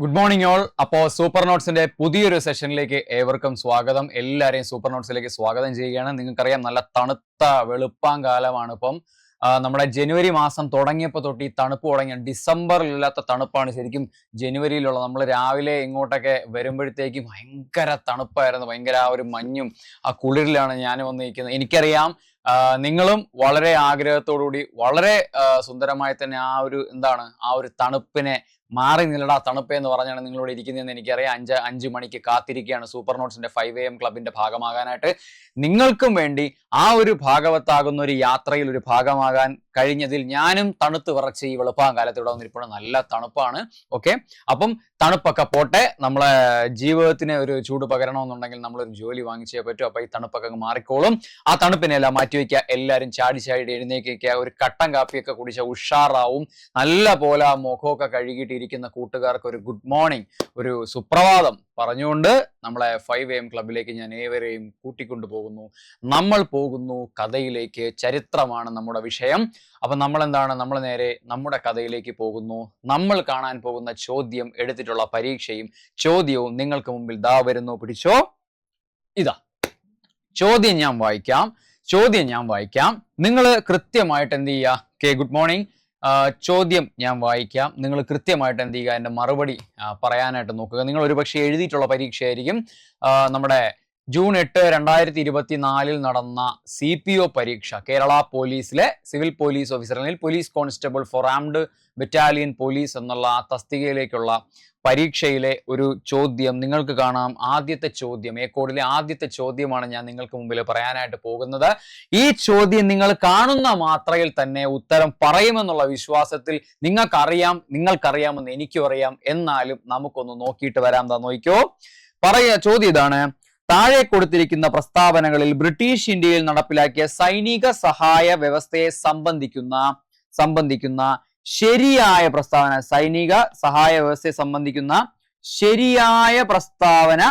Good morning all അപ്പോൾ super നോട്ട്സിന്റെ പുതിയൊരു സെഷനിലേക്ക് ഏവർക്കും സ്വാഗതം. എല്ലാവരെയും സൂപ്പർ നോട്ട്സിലേക്ക് സ്വാഗതം ചെയ്യുകയാണ്. നിങ്ങൾക്കറിയാം നല്ല തണുത്ത വെളുപ്പാൻ കാലമാണ് ഇപ്പം. നമ്മുടെ ജനുവരി മാസം തുടങ്ങിയപ്പോൾ തൊട്ട് ഈ തണുപ്പ് തുടങ്ങിയ ഡിസംബറിലില്ലാത്ത തണുപ്പാണ് ശരിക്കും ജനുവരിയിലുള്ള. നമ്മൾ രാവിലെ ഇങ്ങോട്ടൊക്കെ വരുമ്പോഴത്തേക്കും ഭയങ്കര തണുപ്പായിരുന്നു. ഭയങ്കര ആ ഒരു മഞ്ഞും ആ കുളിരിലാണ് ഞാൻ വന്നിരിക്കുന്നത്. എനിക്കറിയാം നിങ്ങളും വളരെ ആഗ്രഹത്തോടുകൂടി വളരെ സുന്ദരമായി തന്നെ ആ ഒരു എന്താണ് ആ ഒരു തണുപ്പിനെ മാറി നിലടാ തണുപ്പ് എന്ന് പറഞ്ഞാണ് നിങ്ങളോട് ഇരിക്കുന്നതെന്ന് എനിക്കറിയാം. അഞ്ച് അഞ്ച് മണിക്ക് കാത്തിരിക്കുകയാണ് സൂപ്പർ നോട്ട്സിന്റെ ഫൈവ് എ എം ക്ലബിന്റെ ഭാഗമാകാനായിട്ട്. നിങ്ങൾക്കും വേണ്ടി ആ ഒരു ഭാഗവത്താകുന്ന ഒരു യാത്രയിൽ ഒരു ഭാഗമാകാൻ കഴിഞ്ഞതിൽ ഞാനും തണുത്ത് വിറച്ച് ഈ വെളുപ്പാൻ കാലത്ത് ഇവിടെ വന്നിരിപ്പോൾ നല്ല തണുപ്പാണ്. ഓക്കെ അപ്പം തണുപ്പൊക്കെ പോട്ടെ. നമ്മളെ ജീവിതത്തിന് ഒരു ചൂട് പകരണമെന്നുണ്ടെങ്കിൽ നമ്മളൊരു ജോലി വാങ്ങിച്ചേ പറ്റും. അപ്പൊ ഈ തണുപ്പൊക്കെ മാറിക്കോളും. ആ തണുപ്പിനെല്ലാം മാറ്റിവെക്കുക എല്ലാവരും ചാടി ചാടി എഴുന്നേക്കുക ഒരു കട്ടൻ കാപ്പിയൊക്കെ കുടിച്ച ഉഷാറാവും. നല്ല പോലെ ആ മുഖമൊക്കെ കഴുകിയിട്ടിരിക്കുന്ന കൂട്ടുകാർക്ക് ഒരു ഗുഡ് മോർണിംഗ് ഒരു സുപ്രഭാതം. പറഞ്ഞുകൊണ്ട് നമ്മളെ ഫൈവ് എം ക്ലബിലേക്ക് ഞാൻ ഏവരെയും കൂട്ടിക്കൊണ്ടു പോകുന്നു നമ്മൾ പോകുന്നു കഥയിലേക്ക്. ചരിത്രമാണ് നമ്മുടെ വിഷയം. അപ്പൊ നമ്മൾ എന്താണ് നമ്മൾ നേരെ നമ്മുടെ കഥയിലേക്ക് പോകുന്നു. നമ്മൾ കാണാൻ പോകുന്ന ചോദ്യം എടുത്തിട്ടുള്ള പരീക്ഷയും ചോദ്യവും നിങ്ങൾക്ക് മുമ്പിൽ ദാ വരുന്നു. പിടിച്ചോ? ഇതാ. ചോദ്യം ഞാൻ വായിക്കാം. ചോദ്യം ഞാൻ വായിക്കാം. നിങ്ങൾ കൃത്യമായിട്ട് എന്ത് ചെയ്യുക? കെ ഗുഡ് മോർണിംഗ് ചോദ്യം ഞാൻ വായിക്കാം. നിങ്ങൾ കൃത്യമായിട്ട് എന്ത് ചെയ്യുക? എന്റെ മറുപടി പറയാനായിട്ട് നോക്കുക. നിങ്ങൾ ഒരുപക്ഷെ എഴുതിയിട്ടുള്ള പരീക്ഷയായിരിക്കും നമ്മുടെ ജൂൺ എട്ട് രണ്ടായിരത്തി ഇരുപത്തി നാലിൽ നടന്ന സി പി ഒ പരീക്ഷ. കേരള പോലീസിലെ സിവിൽ പോലീസ് ഓഫീസർ അല്ലെങ്കിൽ police constable for armed battalion police എന്നുള്ള തസ്തികയിലേക്കുള്ള പരീക്ഷയിലെ ഒരു ചോദ്യം നിങ്ങൾക്ക് കാണാം. ആദ്യത്തെ ചോദ്യം എ കോഡിലെ ആദ്യത്തെ ചോദ്യമാണ് ഞാൻ നിങ്ങൾക്ക് മുമ്പിൽ പറയാനായിട്ട് പോകുന്നത്. ഈ ചോദ്യം നിങ്ങൾ കാണുന്ന മാത്രയിൽ തന്നെ ഉത്തരം പറയുമെന്നുള്ള വിശ്വാസത്തിൽ നിങ്ങൾക്കറിയാം നിങ്ങൾക്കറിയാമെന്ന് എനിക്കും അറിയാം. എന്നാലും നമുക്കൊന്ന് നോക്കിയിട്ട് വരാം എന്താ നോക്കിക്കോ. പറയ ചോദ്യം ഇതാണ്. താഴെ കൊടുത്തിരിക്കുന്ന പ്രസ്താവനകളിൽ ബ്രിട്ടീഷ് ഇന്ത്യയിൽ നടപ്പിലാക്കിയ സൈനിക സഹായ വ്യവസ്ഥയെ സംബന്ധിക്കുന്ന സംബന്ധിക്കുന്ന ശരിയായ പ്രസ്താവന സൈനിക സഹായ വ്യവസ്ഥയെ സംബന്ധിക്കുന്ന ശരിയായ പ്രസ്താവന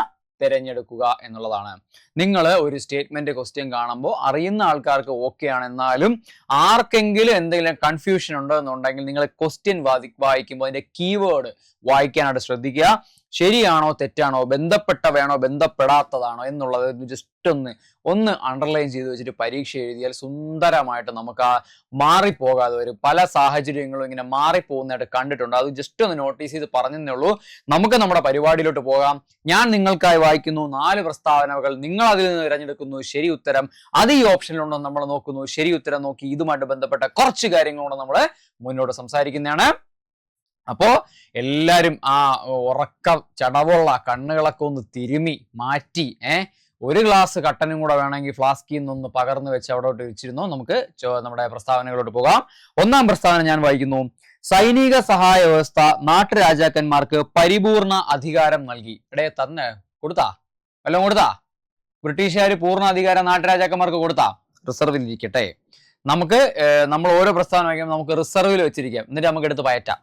തിരഞ്ഞെടുക്കുക എന്നുള്ളതാണ്. നിങ്ങൾ ഒരു സ്റ്റേറ്റ്മെന്റ് ക്വസ്റ്റ്യൻ കാണുമ്പോൾ അറിയുന്ന ആൾക്കാർക്ക് ഓക്കെ ആണ്. എന്നാലും ആർക്കെങ്കിലും എന്തെങ്കിലും കൺഫ്യൂഷൻ ഉണ്ടോ എന്നുണ്ടെങ്കിൽ നിങ്ങൾ ക്വസ്റ്റ്യൻ വായിക്കുമ്പോൾ അതിന്റെ കീവേഡ് വായിക്കാനായിട്ട് ശ്രദ്ധിക്കുക. ശരിയാണോ തെറ്റാണോ ബന്ധപ്പെട്ട വേണോ ബന്ധപ്പെടാത്തതാണോ എന്നുള്ളത് ജസ്റ്റ് ഒന്ന് ഒന്ന് അണ്ടർലൈൻ ചെയ്ത് വെച്ചിട്ട് പരീക്ഷ എഴുതിയാൽ സുന്ദരമായിട്ട് നമുക്ക് ആ മാറിപ്പോകാതെ വരും. പല സാഹചര്യങ്ങളും ഇങ്ങനെ മാറിപ്പോകുന്നതായിട്ട് കണ്ടിട്ടുണ്ട്. അത് ജസ്റ്റ് ഒന്ന് നോട്ടീസ് ചെയ്ത് പറഞ്ഞതേ ഉള്ളൂ. നമുക്ക് നമ്മുടെ പരിപാടിയിലോട്ട് പോകാം. ഞാൻ നിങ്ങൾക്കായി വായിക്കുന്നു. നാല് പ്രസ്താവനകൾ നിങ്ങൾ അതിൽ നിന്ന് തിരഞ്ഞെടുക്കുന്നു. ശരി ഉത്തരം. അത് ഈ ഓപ്ഷനിലുണ്ടോ നമ്മൾ നോക്കുന്നു. ശരി ഉത്തരം നോക്കി ഇതുമായിട്ട് ബന്ധപ്പെട്ട കുറച്ച് കാര്യങ്ങളുണ്ടോ നമ്മൾ മുന്നോട്ട് സംസാരിക്കുന്നതാണ്. അപ്പോ എല്ലാരും ആ ഉറക്ക ചടവുള്ള കണ്ണുകളൊക്കെ ഒന്ന് തിരുമി മാറ്റി ഏ? ഒരു ഗ്ലാസ് കട്ടനും കൂടെ വേണമെങ്കിൽ ഫ്ലാസ്കിൽ നിന്നൊന്ന് പകർന്നു വെച്ച് അവിടോട്ട് വെച്ചിരുന്നു നമുക്ക് നമ്മുടെ പ്രസ്താവനകളോട്ട് പോകാം. ഒന്നാം പ്രസ്താവന ഞാൻ വായിക്കുന്നു. സൈനിക സഹായ വ്യവസ്ഥ നാട്ടുരാജാക്കന്മാർക്ക് പരിപൂർണ അധികാരം നൽകി. ഇവിടെ തന്നെ കൊടുത്താ? വല്ലതും കൊടുത്താ? ബ്രിട്ടീഷുകാർ പൂർണ അധികാരം നാട്ടുരാജാക്കന്മാർക്ക് കൊടുത്താ? റിസർവിൽ ഇരിക്കട്ടെ നമുക്ക് നമ്മൾ ഓരോ പ്രസ്താവന വായിക്കുമ്പോൾ നമുക്ക് റിസർവിൽ വെച്ചിരിക്കാം. എന്നിട്ട് നമുക്ക് എടുത്ത് പയറ്റാം.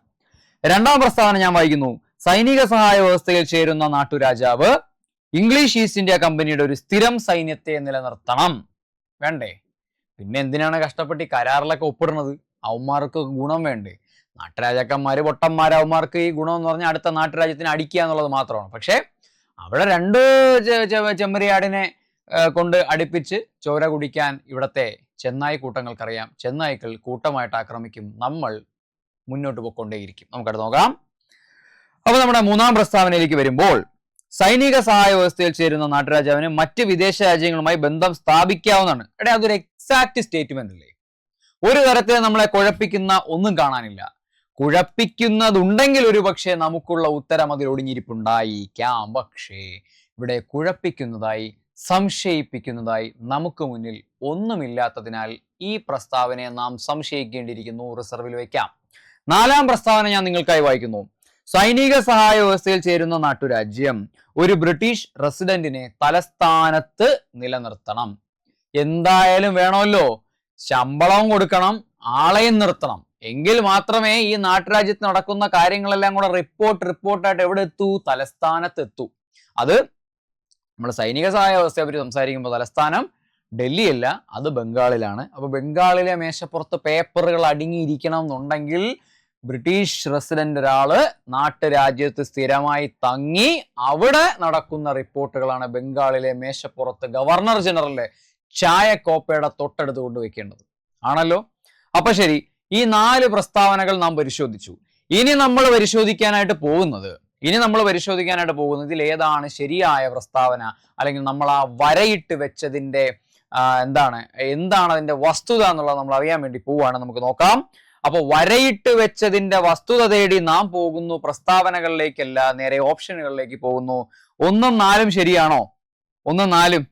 രണ്ടാം പ്രസ്താവന ഞാൻ വായിക്കുന്നു. സൈനിക സഹായ വ്യവസ്ഥയിൽ ചേരുന്ന നാട്ടുരാജാവ് ഇംഗ്ലീഷ് ഈസ്റ്റ് ഇന്ത്യ കമ്പനിയുടെ ഒരു സ്ഥിരം സൈന്യത്തെ നിലനിർത്തണം. വേണ്ടേ? പിന്നെ എന്തിനാണ് കഷ്ടപ്പെട്ട് കരാറിലൊക്കെ ഒപ്പിടുന്നത് അവന്മാർക്ക് ഗുണം വേണ്ടേ? നാട്ടുരാജാക്കന്മാര് പൊട്ടന്മാര് അവന്മാർക്ക് ഈ ഗുണം എന്ന് പറഞ്ഞാൽ അടുത്ത നാട്ടുരാജ്യത്തിന് അടിക്കുക എന്നുള്ളത് മാത്രമാണ്. പക്ഷേ അവിടെ രണ്ട് ചെമ്മരിയാടിനെ കൊണ്ട് അടുപ്പിച്ച് ചോര കുടിക്കാൻ ഇവിടത്തെ ചെന്നായി കൂട്ടങ്ങൾക്കറിയാം ചെന്നായ്ക്കൾ കൂട്ടമായിട്ട് ആക്രമിക്കും. നമ്മൾ മുന്നോട്ട് പോയിക്കൊണ്ടേയിരിക്കും. നമുക്കത് നോക്കാം. അപ്പൊ നമ്മുടെ മൂന്നാം പ്രസ്താവനയിലേക്ക് വരുമ്പോൾ സൈനിക സഹായ വ്യവസ്ഥയിൽ ചേരുന്ന നാട്ടുരാജാവിന് മറ്റ് വിദേശ രാജ്യങ്ങളുമായി ബന്ധം സ്ഥാപിക്കാവുന്നതാണ്. എടേ അതൊരു എക്സാക്ട് സ്റ്റേറ്റ്മെന്റ് അല്ലേ? ഒരു തരത്തിൽ നമ്മളെ കുഴപ്പിക്കുന്ന ഒന്നും കാണാനില്ല. കുഴപ്പിക്കുന്നതുണ്ടെങ്കിൽ ഒരു പക്ഷേ നമുക്കുള്ള ഉത്തരം അതിൽ ഒടുങ്ങിയിരിപ്പുണ്ടായിരിക്കാം പക്ഷേ ഇവിടെ കുഴപ്പിക്കുന്നതായി സംശയിപ്പിക്കുന്നതായി നമുക്ക് മുന്നിൽ ഒന്നുമില്ലാത്തതിനാൽ ഈ പ്രസ്താവനയെ നാം സംശയിക്കേണ്ടിയിരിക്കുന്നു. റിസർവിൽ വയ്ക്കാം നാലാം പ്രസ്താവന ഞാൻ നിങ്ങൾക്കായി വായിക്കുന്നു. സൈനിക സഹായ വ്യവസ്ഥയിൽ ചേരുന്ന നാട്ടുരാജ്യം ഒരു ബ്രിട്ടീഷ് റെസിഡന്റിനെ തലസ്ഥാനത്ത് നിലനിർത്തണം. എന്തായാലും വേണമല്ലോ. ശമ്പളവും കൊടുക്കണം ആളെയും നിർത്തണം. എങ്കിൽ മാത്രമേ ഈ നാട്ടുരാജ്യത്ത് നടക്കുന്ന കാര്യങ്ങളെല്ലാം കൂടെ റിപ്പോർട്ട് റിപ്പോർട്ടായിട്ട് എവിടെ എത്തൂ? തലസ്ഥാനത്ത് എത്തൂ അത് നമ്മൾ സൈനിക സഹായ വ്യവസ്ഥയെ പറ്റി സംസാരിക്കുമ്പോൾ തലസ്ഥാനം ഡൽഹിയല്ല അത് ബംഗാളിലാണ്. അപ്പൊ ബംഗാളിലെ മേശപ്പുറത്ത് പേപ്പറുകൾ അടങ്ങിയിരിക്കണം എന്നുണ്ടെങ്കിൽ ബ്രിട്ടീഷ് റെസിഡന്റ് ഒരാൾ നാട്ടുരാജ്യത്ത് സ്ഥിരമായി തങ്ങി അവിടെ നടക്കുന്ന റിപ്പോർട്ടുകളാണ് ബംഗാളിലെ മേശപ്പുറത്ത് ഗവർണർ ജനറലിലെ ചായക്കോപ്പയുടെ തൊട്ടടുത്ത് കൊണ്ടുവയ്ക്കേണ്ടത്. ആണല്ലോ? അപ്പൊ ശരി ഈ നാല് പ്രസ്താവനകൾ നാം പരിശോധിച്ചു. ഇനി നമ്മൾ പരിശോധിക്കാനായിട്ട് പോകുന്നത് ഇനി നമ്മൾ പരിശോധിക്കാനായിട്ട് പോകുന്നത് ഇതിൽ ഏതാണ് ശരിയായ പ്രസ്താവന? അല്ലെങ്കിൽ നമ്മൾ ആ വരയിട്ട് വെച്ചതിന്റെ എന്താണ് എന്താണ് അതിന്റെ വസ്തുത എന്നുള്ളത് നമ്മൾ അറിയാൻ വേണ്ടി പോവുകയാണ്. നമുക്ക് നോക്കാം. അപ്പൊ വരയിട്ട് വെച്ചതിന്റെ വസ്തുത തേടി നാം പോകുന്നു പ്രസ്താവനകളിലേക്കല്ല നേരെ ഓപ്ഷനുകളിലേക്ക് പോകുന്നു. ഒന്നും നാലും ശരിയാണോ? ഒന്നും നാലും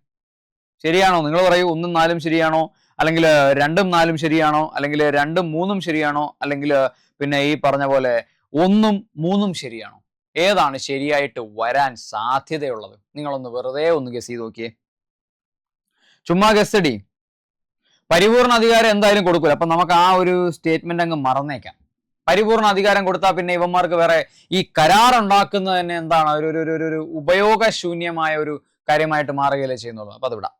ശരിയാണോ? നിങ്ങൾ പറയൂ ഒന്നും നാലും ശരിയാണോ? അല്ലെങ്കിൽ രണ്ടും നാലും ശരിയാണോ? അല്ലെങ്കിൽ രണ്ടും മൂന്നും ശരിയാണോ? അല്ലെങ്കിൽ പിന്നെ ഈ പറഞ്ഞ പോലെ ഒന്നും മൂന്നും ശരിയാണോ? ഏതാണ് ശരിയായിട്ട് വരാൻ സാധ്യതയുള്ളത്? നിങ്ങളൊന്ന് വെറുതെ ഒന്ന് ഗസ് ചെയ്ത് നോക്കിയേ. ചുമ്മാ ഗസ്റ്റഡി പരിപൂർണ അധികാരം എന്തായാലും കൊടുക്കൂല. അപ്പൊ നമുക്ക് ആ ഒരു സ്റ്റേറ്റ്മെന്റ് അങ്ങ് മറന്നേക്കാം. പരിപൂർണ അധികാരം കൊടുത്താൽ പിന്നെ ഇവന്മാർക്ക് വേറെ ഈ കരാർ ഉണ്ടാക്കുന്നത് തന്നെ എന്താണ്? ഒരു ഒരു- ഒരു- ഒരു ഉപയോഗശൂന്യമായ ഒരു കാര്യമായിട്ട് മാറുകയല്ലേ ചെയ്യുന്നുള്ളൂ. അപ്പൊ അത് വിടാം.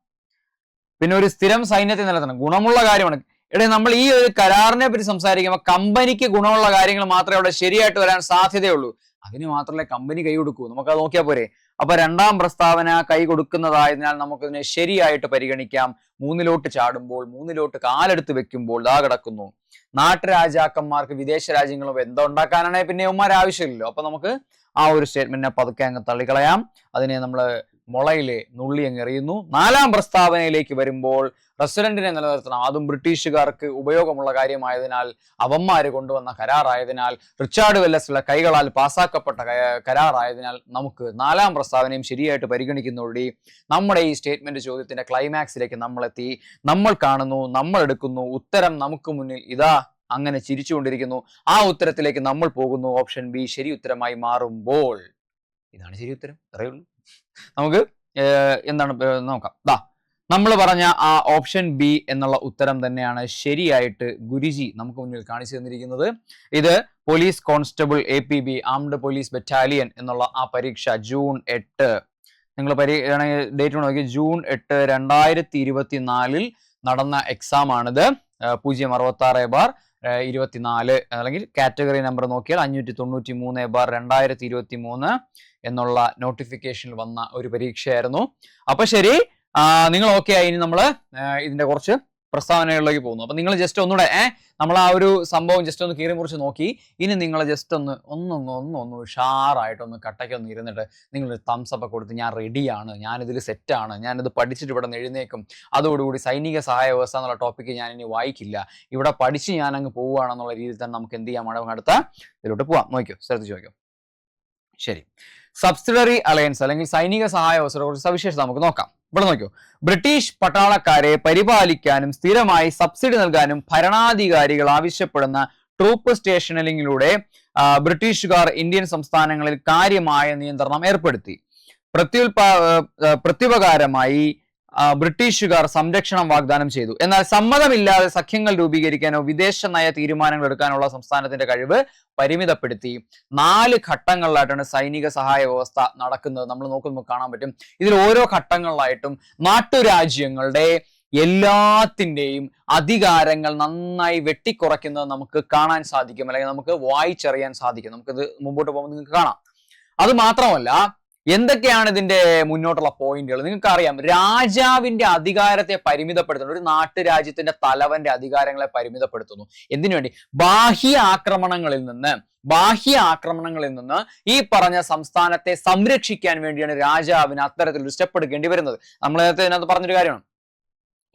പിന്നെ ഒരു സ്ഥിരം സൈന്യത്തെ നിലനിർത്തണം. ഗുണമുള്ള കാര്യമാണ്. ഇവിടെ നമ്മൾ ഈ ഒരു കരാറിനെ പറ്റി സംസാരിക്കുമ്പോൾ കമ്പനിക്ക് ഗുണമുള്ള കാര്യങ്ങൾ മാത്രമേ അവിടെ ശരിയായിട്ട് വരാൻ സാധ്യതയുള്ളൂ. അതിന് മാത്രമല്ലേ കമ്പനി കൈ കൊടുക്കൂ. നമുക്ക് അത് നോക്കിയാൽ പോരെ? അപ്പൊ രണ്ടാം പ്രസ്താവന കൈ കൊടുക്കുന്നതായതിനാൽ നമുക്കതിനെ ശരിയായിട്ട് പരിഗണിക്കാം. മൂന്നിലോട്ട് ചാടുമ്പോൾ മൂന്നിലോട്ട് കാലെടുത്ത് വെക്കുമ്പോൾ ദാ കിടക്കുന്നു. നാട്ടുരാജാക്കന്മാർക്ക് വിദേശ രാജ്യങ്ങളും എന്തോ ഉണ്ടാക്കാനാണെങ്കിൽ പിന്നെ ഉമ്മാർ ആവശ്യമില്ലല്ലോ അപ്പൊ നമുക്ക് ആ ഒരു സ്റ്റേറ്റ്മെന്റിനെ പതുക്കെ അങ്ങ് തള്ളിക്കളയാം. അതിനെ നമ്മൾ മുളയിലെ നുള്ളി എറിയുന്നു നാലാം പ്രസ്താവനയിലേക്ക് വരുമ്പോൾ റെസിഡന്റിനെ നിലനിർത്തണം. അതും ബ്രിട്ടീഷുകാർക്ക് ഉപയോഗമുള്ള കാര്യമായതിനാൽ അവന്മാര് കൊണ്ടുവന്ന കരാറായതിനാൽ റിച്ചാർഡ് വെല്ലസിലെ കൈകളാൽ പാസാക്കപ്പെട്ട കരാറായതിനാൽ നമുക്ക് നാലാം പ്രസ്താവനയും ശരിയായിട്ട് പരിഗണിക്കുന്നതോടെ നമ്മുടെ ഈ സ്റ്റേറ്റ്മെന്റ് ചോദ്യത്തിന്റെ ക്ലൈമാക്സിലേക്ക് നമ്മളെത്തി. നമ്മൾ കാണുന്നു നമ്മൾ എടുക്കുന്നു. ഉത്തരം നമുക്ക് മുന്നിൽ ഇതാ അങ്ങനെ ചിരിച്ചുകൊണ്ടിരിക്കുന്നു. ആ ഉത്തരത്തിലേക്ക് നമ്മൾ പോകുന്നു. ഓപ്ഷൻ ബി ശരി ഉത്തരമായി മാറുമ്പോൾ. ഇതാണ് ശരി ഉത്തരം. അത്രയേ നമുക്ക് എന്താണ് നോക്കാം. ദാ നമ്മൾ പറഞ്ഞ ആ ഓപ്ഷൻ ബി എന്നുള്ള ഉത്തരം തന്നെയാണ് ശരിയായിട്ട് ഗുരുജി നമുക്ക് മുന്നിൽ കാണിച്ചു തന്നിരിക്കുന്നത്. ഇത് police constable A P B armed police battalion എന്നുള്ള ആ പരീക്ഷ ജൂൺ എട്ട്. നിങ്ങൾ പരീ ഡേറ്റ് നോക്കി ജൂൺ എട്ട് രണ്ടായിരത്തി ഇരുപത്തി നാലിൽ നടന്ന എക്സാം ആണിത്. പൂജ്യം അറുപത്തി ആറ് ബാർ ഇരുപത്തിനാല് അല്ലെങ്കിൽ കാറ്റഗറി നമ്പർ നോക്കിയാൽ അഞ്ഞൂറ്റി തൊണ്ണൂറ്റി മൂന്ന് ബാർ രണ്ടായിരത്തി ഇരുപത്തി മൂന്ന് എന്നുള്ള നോട്ടിഫിക്കേഷനിൽ വന്ന ഒരു പരീക്ഷയായിരുന്നു. അപ്പൊ ശരി നിങ്ങൾ ഓക്കെ ആയി. ഇനി നമ്മൾ ഇതിന്റെ കുറച്ച് പ്രസ്താവനകളിലേക്ക് പോകുന്നു. അപ്പൊ നിങ്ങൾ ജസ്റ്റ് ഒന്നുകൂടെ ഏഹ് നമ്മൾ ആ ഒരു സംഭവം ജസ്റ്റ് ഒന്ന് കീറി മുറിച്ച് നോക്കി. ഇനി നിങ്ങൾ ജസ്റ്റ് ഒന്ന് ഒന്നൊന്ന് ഒന്നൊന്ന് ഒന്ന് ഉഷാറായിട്ടൊന്ന് കട്ടയ്ക്കൊന്ന് ഇരുന്നിട്ട് നിങ്ങൾ തംസ് ഒക്കെ കൊടുത്ത് ഞാൻ റെഡിയാണ് ഞാനിതിൽ സെറ്റാണ് ഞാനിത് പഠിച്ചിട്ട് ഇവിടെ എഴുന്നേക്കും. അതോടുകൂടി സൈനിക സഹായ വ്യവസ്ഥ എന്നുള്ള ടോപ്പിക്ക് ഞാൻ ഇനി വായിക്കില്ല. ഇവിടെ പഠിച്ച് ഞാൻ അങ്ങ് പോവുകയാണെന്നുള്ള രീതിയിൽ തന്നെ നമുക്ക് എന്ത് ചെയ്യാം? അടുത്ത ഇതിലോട്ട് പോവാം. നോക്കിയോ ശ്രദ്ധിച്ച് നോക്കിയോ. ശരി. സബ്സിഡറി അലയൻസ് അല്ലെങ്കിൽ സൈനിക സഹായ വ്യവസ്ഥയുടെ കുറച്ച് സവിശേഷത നമുക്ക് നോക്കാം. ഇവിടെ നോക്കൂ ബ്രിട്ടീഷ് പട്ടാളക്കാരെ പരിപാലിക്കാനും സ്ഥിരമായി സബ്സിഡി നൽകാനും ഭരണാധികാരികൾ ആവശ്യപ്പെടുന്ന ട്രൂപ്പ് സ്റ്റേഷനിലിങ്ങിലൂടെ ബ്രിട്ടീഷുകാർ ഇന്ത്യൻ സംസ്ഥാനങ്ങളിൽ കാര്യമായ നിയന്ത്രണം ഏർപ്പെടുത്തി. പ്രത്യുൽപാ പ്രത്യുപകാരമായി ബ്രിട്ടീഷുകാർ സംരക്ഷണം വാഗ്ദാനം ചെയ്തു. എന്നാൽ സമ്മതമില്ലാതെ സഖ്യങ്ങൾ രൂപീകരിക്കാനോ വിദേശ നയ തീരുമാനങ്ങൾ എടുക്കാനുള്ള സംസ്ഥാനത്തിന്റെ കഴിവ് പരിമിതപ്പെടുത്തി. നാല് ഘട്ടങ്ങളിലായിട്ടാണ് സൈനിക സഹായ വ്യവസ്ഥ നടക്കുന്നത്. നമ്മൾ നോക്കുമ്പോൾ കാണാൻ പറ്റും. ഇതിൽ ഓരോ ഘട്ടങ്ങളിലായിട്ടും നാട്ടുരാജ്യങ്ങളുടെ എല്ലാത്തിന്റെയും അധികാരങ്ങൾ നന്നായി വെട്ടിക്കുറയ്ക്കുന്നത് നമുക്ക് കാണാൻ സാധിക്കും. അല്ലെങ്കിൽ നമുക്ക് വായിച്ചറിയാൻ സാധിക്കും. നമുക്കിത് മുമ്പോട്ട് പോകുമ്പോൾ നിങ്ങൾക്ക് കാണാം. അത് മാത്രമല്ല എന്തൊക്കെയാണ് ഇതിന്റെ മുന്നോട്ടുള്ള പോയിന്റുകൾ? നിങ്ങൾക്ക് അറിയാം രാജാവിന്റെ അധികാരത്തെ പരിമിതപ്പെടുത്തുന്നു. ഒരു നാട്ടുരാജ്യത്തിന്റെ തലവന്റെ അധികാരങ്ങളെ പരിമിതപ്പെടുത്തുന്നു. എന്തിനു വേണ്ടി ബാഹ്യ ആക്രമണങ്ങളിൽ നിന്ന് ബാഹ്യ ആക്രമണങ്ങളിൽ നിന്ന് ഈ പറഞ്ഞ സംസ്ഥാനത്തെ സംരക്ഷിക്കാൻ വേണ്ടിയാണ് രാജാവിന് അത്തരത്തിലൊരു സ്റ്റെപ്പ് എടുക്കേണ്ടി വരുന്നത്. നമ്മൾ നേരത്തെ ഇതിനകത്ത് പറഞ്ഞൊരു കാര്യമാണ്.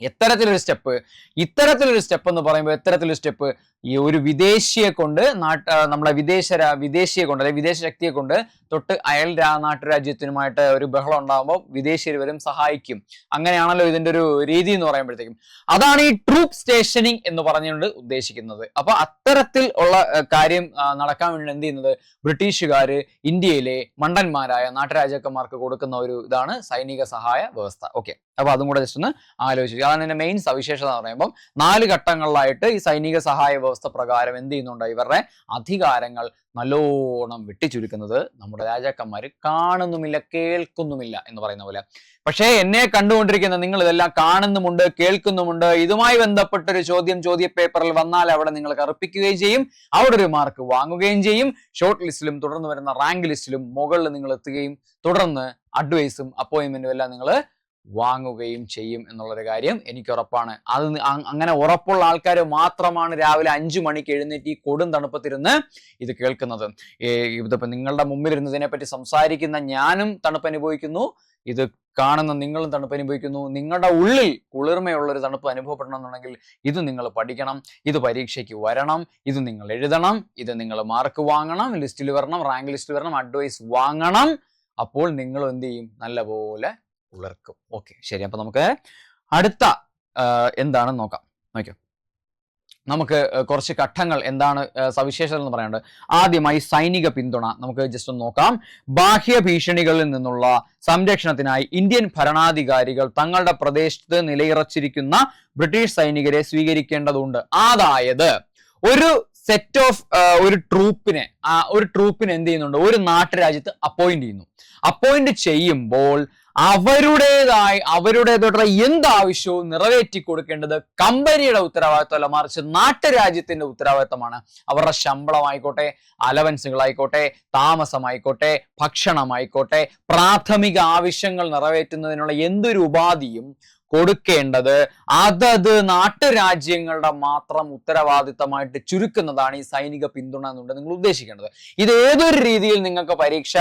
എത്തരത്തിലൊരു സ്റ്റെപ്പ് ഇത്തരത്തിലൊരു സ്റ്റെപ്പ് എന്ന് പറയുമ്പോൾ എത്തരത്തിലൊരു സ്റ്റെപ്പ് ഈ ഒരു വിദേശിയെ കൊണ്ട് നാട്ട് നമ്മളെ വിദേശ വിദേശിയെ കൊണ്ട് അല്ലെങ്കിൽ വിദേശ ശക്തിയെ കൊണ്ട് തൊട്ട് അയൽ നാട്ടുരാജ്യത്തിനുമായിട്ട് ഒരു ബഹളം ഉണ്ടാകുമ്പോൾ വിദേശീയർ വരും സഹായിക്കും. അങ്ങനെയാണല്ലോ ഇതിന്റെ ഒരു രീതി എന്ന് പറയുമ്പോഴത്തേക്കും. അതാണ് ഈ ട്രൂപ്പ് സ്റ്റേഷനിങ് എന്ന് പറഞ്ഞുകൊണ്ട് ഉദ്ദേശിക്കുന്നത്. അപ്പൊ അത്തരത്തിൽ ഉള്ള കാര്യം നടക്കാൻ വേണ്ടി എന്ത് ചെയ്യുന്നത്? ബ്രിട്ടീഷുകാര് ഇന്ത്യയിലെ മണ്ടന്മാരായ നാട്ടുരാജാക്കന്മാർക്ക് കൊടുക്കുന്ന ഒരു ഇതാണ് സൈനിക സഹായ വ്യവസ്ഥ. ഓക്കെ അപ്പൊ അതും കൂടെ ജസ്റ്റ് ഒന്ന് ആലോചിച്ചു. അതാണ് ഇതിന്റെ മെയിൻ സവിശേഷത എന്ന് പറയുമ്പോൾ നാല് ഘട്ടങ്ങളിലായിട്ട് ഈ സൈനിക സഹായ വ്യവസ്ഥ പ്രകാരം എന്ത് ചെയ്യുന്നുണ്ട്? ഇവരുടെ അധികാരങ്ങൾ നല്ലോണം വെട്ടിച്ചുരുക്കുന്നത് നമ്മുടെ രാജാക്കന്മാർ കാണുന്നുമില്ല കേൾക്കുന്നുമില്ല എന്ന് പറയുന്ന പോലെ. പക്ഷേ എന്നെ കണ്ടുകൊണ്ടിരിക്കുന്ന നിങ്ങൾ ഇതെല്ലാം കാണുന്നുമുണ്ട് കേൾക്കുന്നുമുണ്ട്. ഇതുമായി ബന്ധപ്പെട്ട ഒരു ചോദ്യം ചോദ്യ പേപ്പറിൽ വന്നാൽ അവിടെ നിങ്ങൾ കറുപ്പിക്കുകയും ചെയ്യും. അവിടെ ഒരു മാർക്ക് വാങ്ങുകയും ചെയ്യും. ഷോർട്ട് ലിസ്റ്റിലും തുടർന്ന് വരുന്ന റാങ്ക് ലിസ്റ്റിലും മുകളിൽ നിങ്ങൾ എത്തുകയും തുടർന്ന് അഡ്വൈസും അപ്പോയിന്റ്മെന്റും എല്ലാം നിങ്ങൾ വാങ്ങുകയും ചെയ്യും എന്നുള്ളൊരു കാര്യം എനിക്ക് ഉറപ്പാണ് അത് അങ്ങനെ ഉറപ്പുള്ള ആൾക്കാർ മാത്രമാണ് രാവിലെ അഞ്ചു മണിക്ക് എഴുന്നേറ്റ് ഈ കൊടും തണുപ്പത്തിരുന്ന് ഇത് കേൾക്കുന്നത്. ഇതിപ്പോൾ ഇതിപ്പോ നിങ്ങളുടെ മുമ്പിൽ ഇരുന്നതിനെ പറ്റി സംസാരിക്കുന്ന ഞാനും തണുപ്പ് അനുഭവിക്കുന്നു ഇത് കാണുന്ന നിങ്ങളും തണുപ്പ് അനുഭവിക്കുന്നു നിങ്ങളുടെ ഉള്ളിൽ കുളിർമയുള്ള ഒരു തണുപ്പ് അനുഭവപ്പെടണമെന്നുണ്ടെങ്കിൽ ഇത് നിങ്ങൾ പഠിക്കണം ഇത് പരീക്ഷയ്ക്ക് വരണം ഇത് നിങ്ങൾ എഴുതണം ഇത് നിങ്ങൾ മാർക്ക് വാങ്ങണം ലിസ്റ്റിൽ വരണം റാങ്ക് ലിസ്റ്റിൽ വരണം അഡ്വൈസ് വാങ്ങണം. അപ്പോൾ നിങ്ങൾ എന്ത് ചെയ്യും? നല്ലപോലെ ഉളർക്കും ഓക്കെ ശരി. അപ്പൊ നമുക്ക് അടുത്ത എന്താണെന്ന് നോക്കാം. നോക്കിയോ. നമുക്ക് കുറച്ച് ഘട്ടങ്ങൾ എന്താണ് സവിശേഷത എന്ന് പറയാനുണ്ട്. ആദ്യമായി സൈനിക പിന്തുണ. നമുക്ക് ജസ്റ്റ് ഒന്ന് നോക്കാം. ബാഹ്യ ഭീഷണികളിൽ നിന്നുള്ള സംരക്ഷണത്തിനായി ഇന്ത്യൻ ഭരണാധികാരികൾ തങ്ങളുടെ പ്രദേശത്ത് നിലയിറച്ചിരിക്കുന്ന ബ്രിട്ടീഷ് സൈനികരെ സ്വീകരിക്കേണ്ടതുണ്ട്. അതായത് ഒരു സെറ്റ് ഓഫ് ഒരു ട്രൂപ്പിനെ ഒരു ട്രൂപ്പിനെ എന്ത് ചെയ്യുന്നുണ്ട്? ഒരു നാട്ടുരാജ്യത്ത് അപ്പോയിന്റ് ചെയ്യുന്നു. അപ്പോയിന്റ് ചെയ്യുമ്പോൾ അവരുടേതായി അവരുടേതായിട്ടുള്ള എന്ത് ആവശ്യവും നിറവേറ്റി കൊടുക്കേണ്ടത് കമ്പനിയുടെ ഉത്തരവാദിത്വമല്ല മറിച്ച് നാട്ടുരാജ്യത്തിന്റെ ഉത്തരവാദിത്തമാണ് അവരുടെ ശമ്പളമായിക്കോട്ടെ അലവൻസുകളായിക്കോട്ടെ താമസമായിക്കോട്ടെ ഭക്ഷണമായിക്കോട്ടെ പ്രാഥമിക ആവശ്യങ്ങൾ നിറവേറ്റുന്നതിനുള്ള എന്തൊരു ഉപാധിയും കൊടുക്കേണ്ടത് അതത് നാട്ടുരാജ്യങ്ങളുടെ മാത്രം ഉത്തരവാദിത്തമായിട്ട് ചുരുക്കുന്നതാണ് ഈ സൈനിക പിന്തുണ എന്നുകൊണ്ട് നിങ്ങൾ ഉദ്ദേശിക്കേണ്ടത്. ഇത് ഏതൊരു രീതിയിൽ നിങ്ങൾക്ക് പരീക്ഷ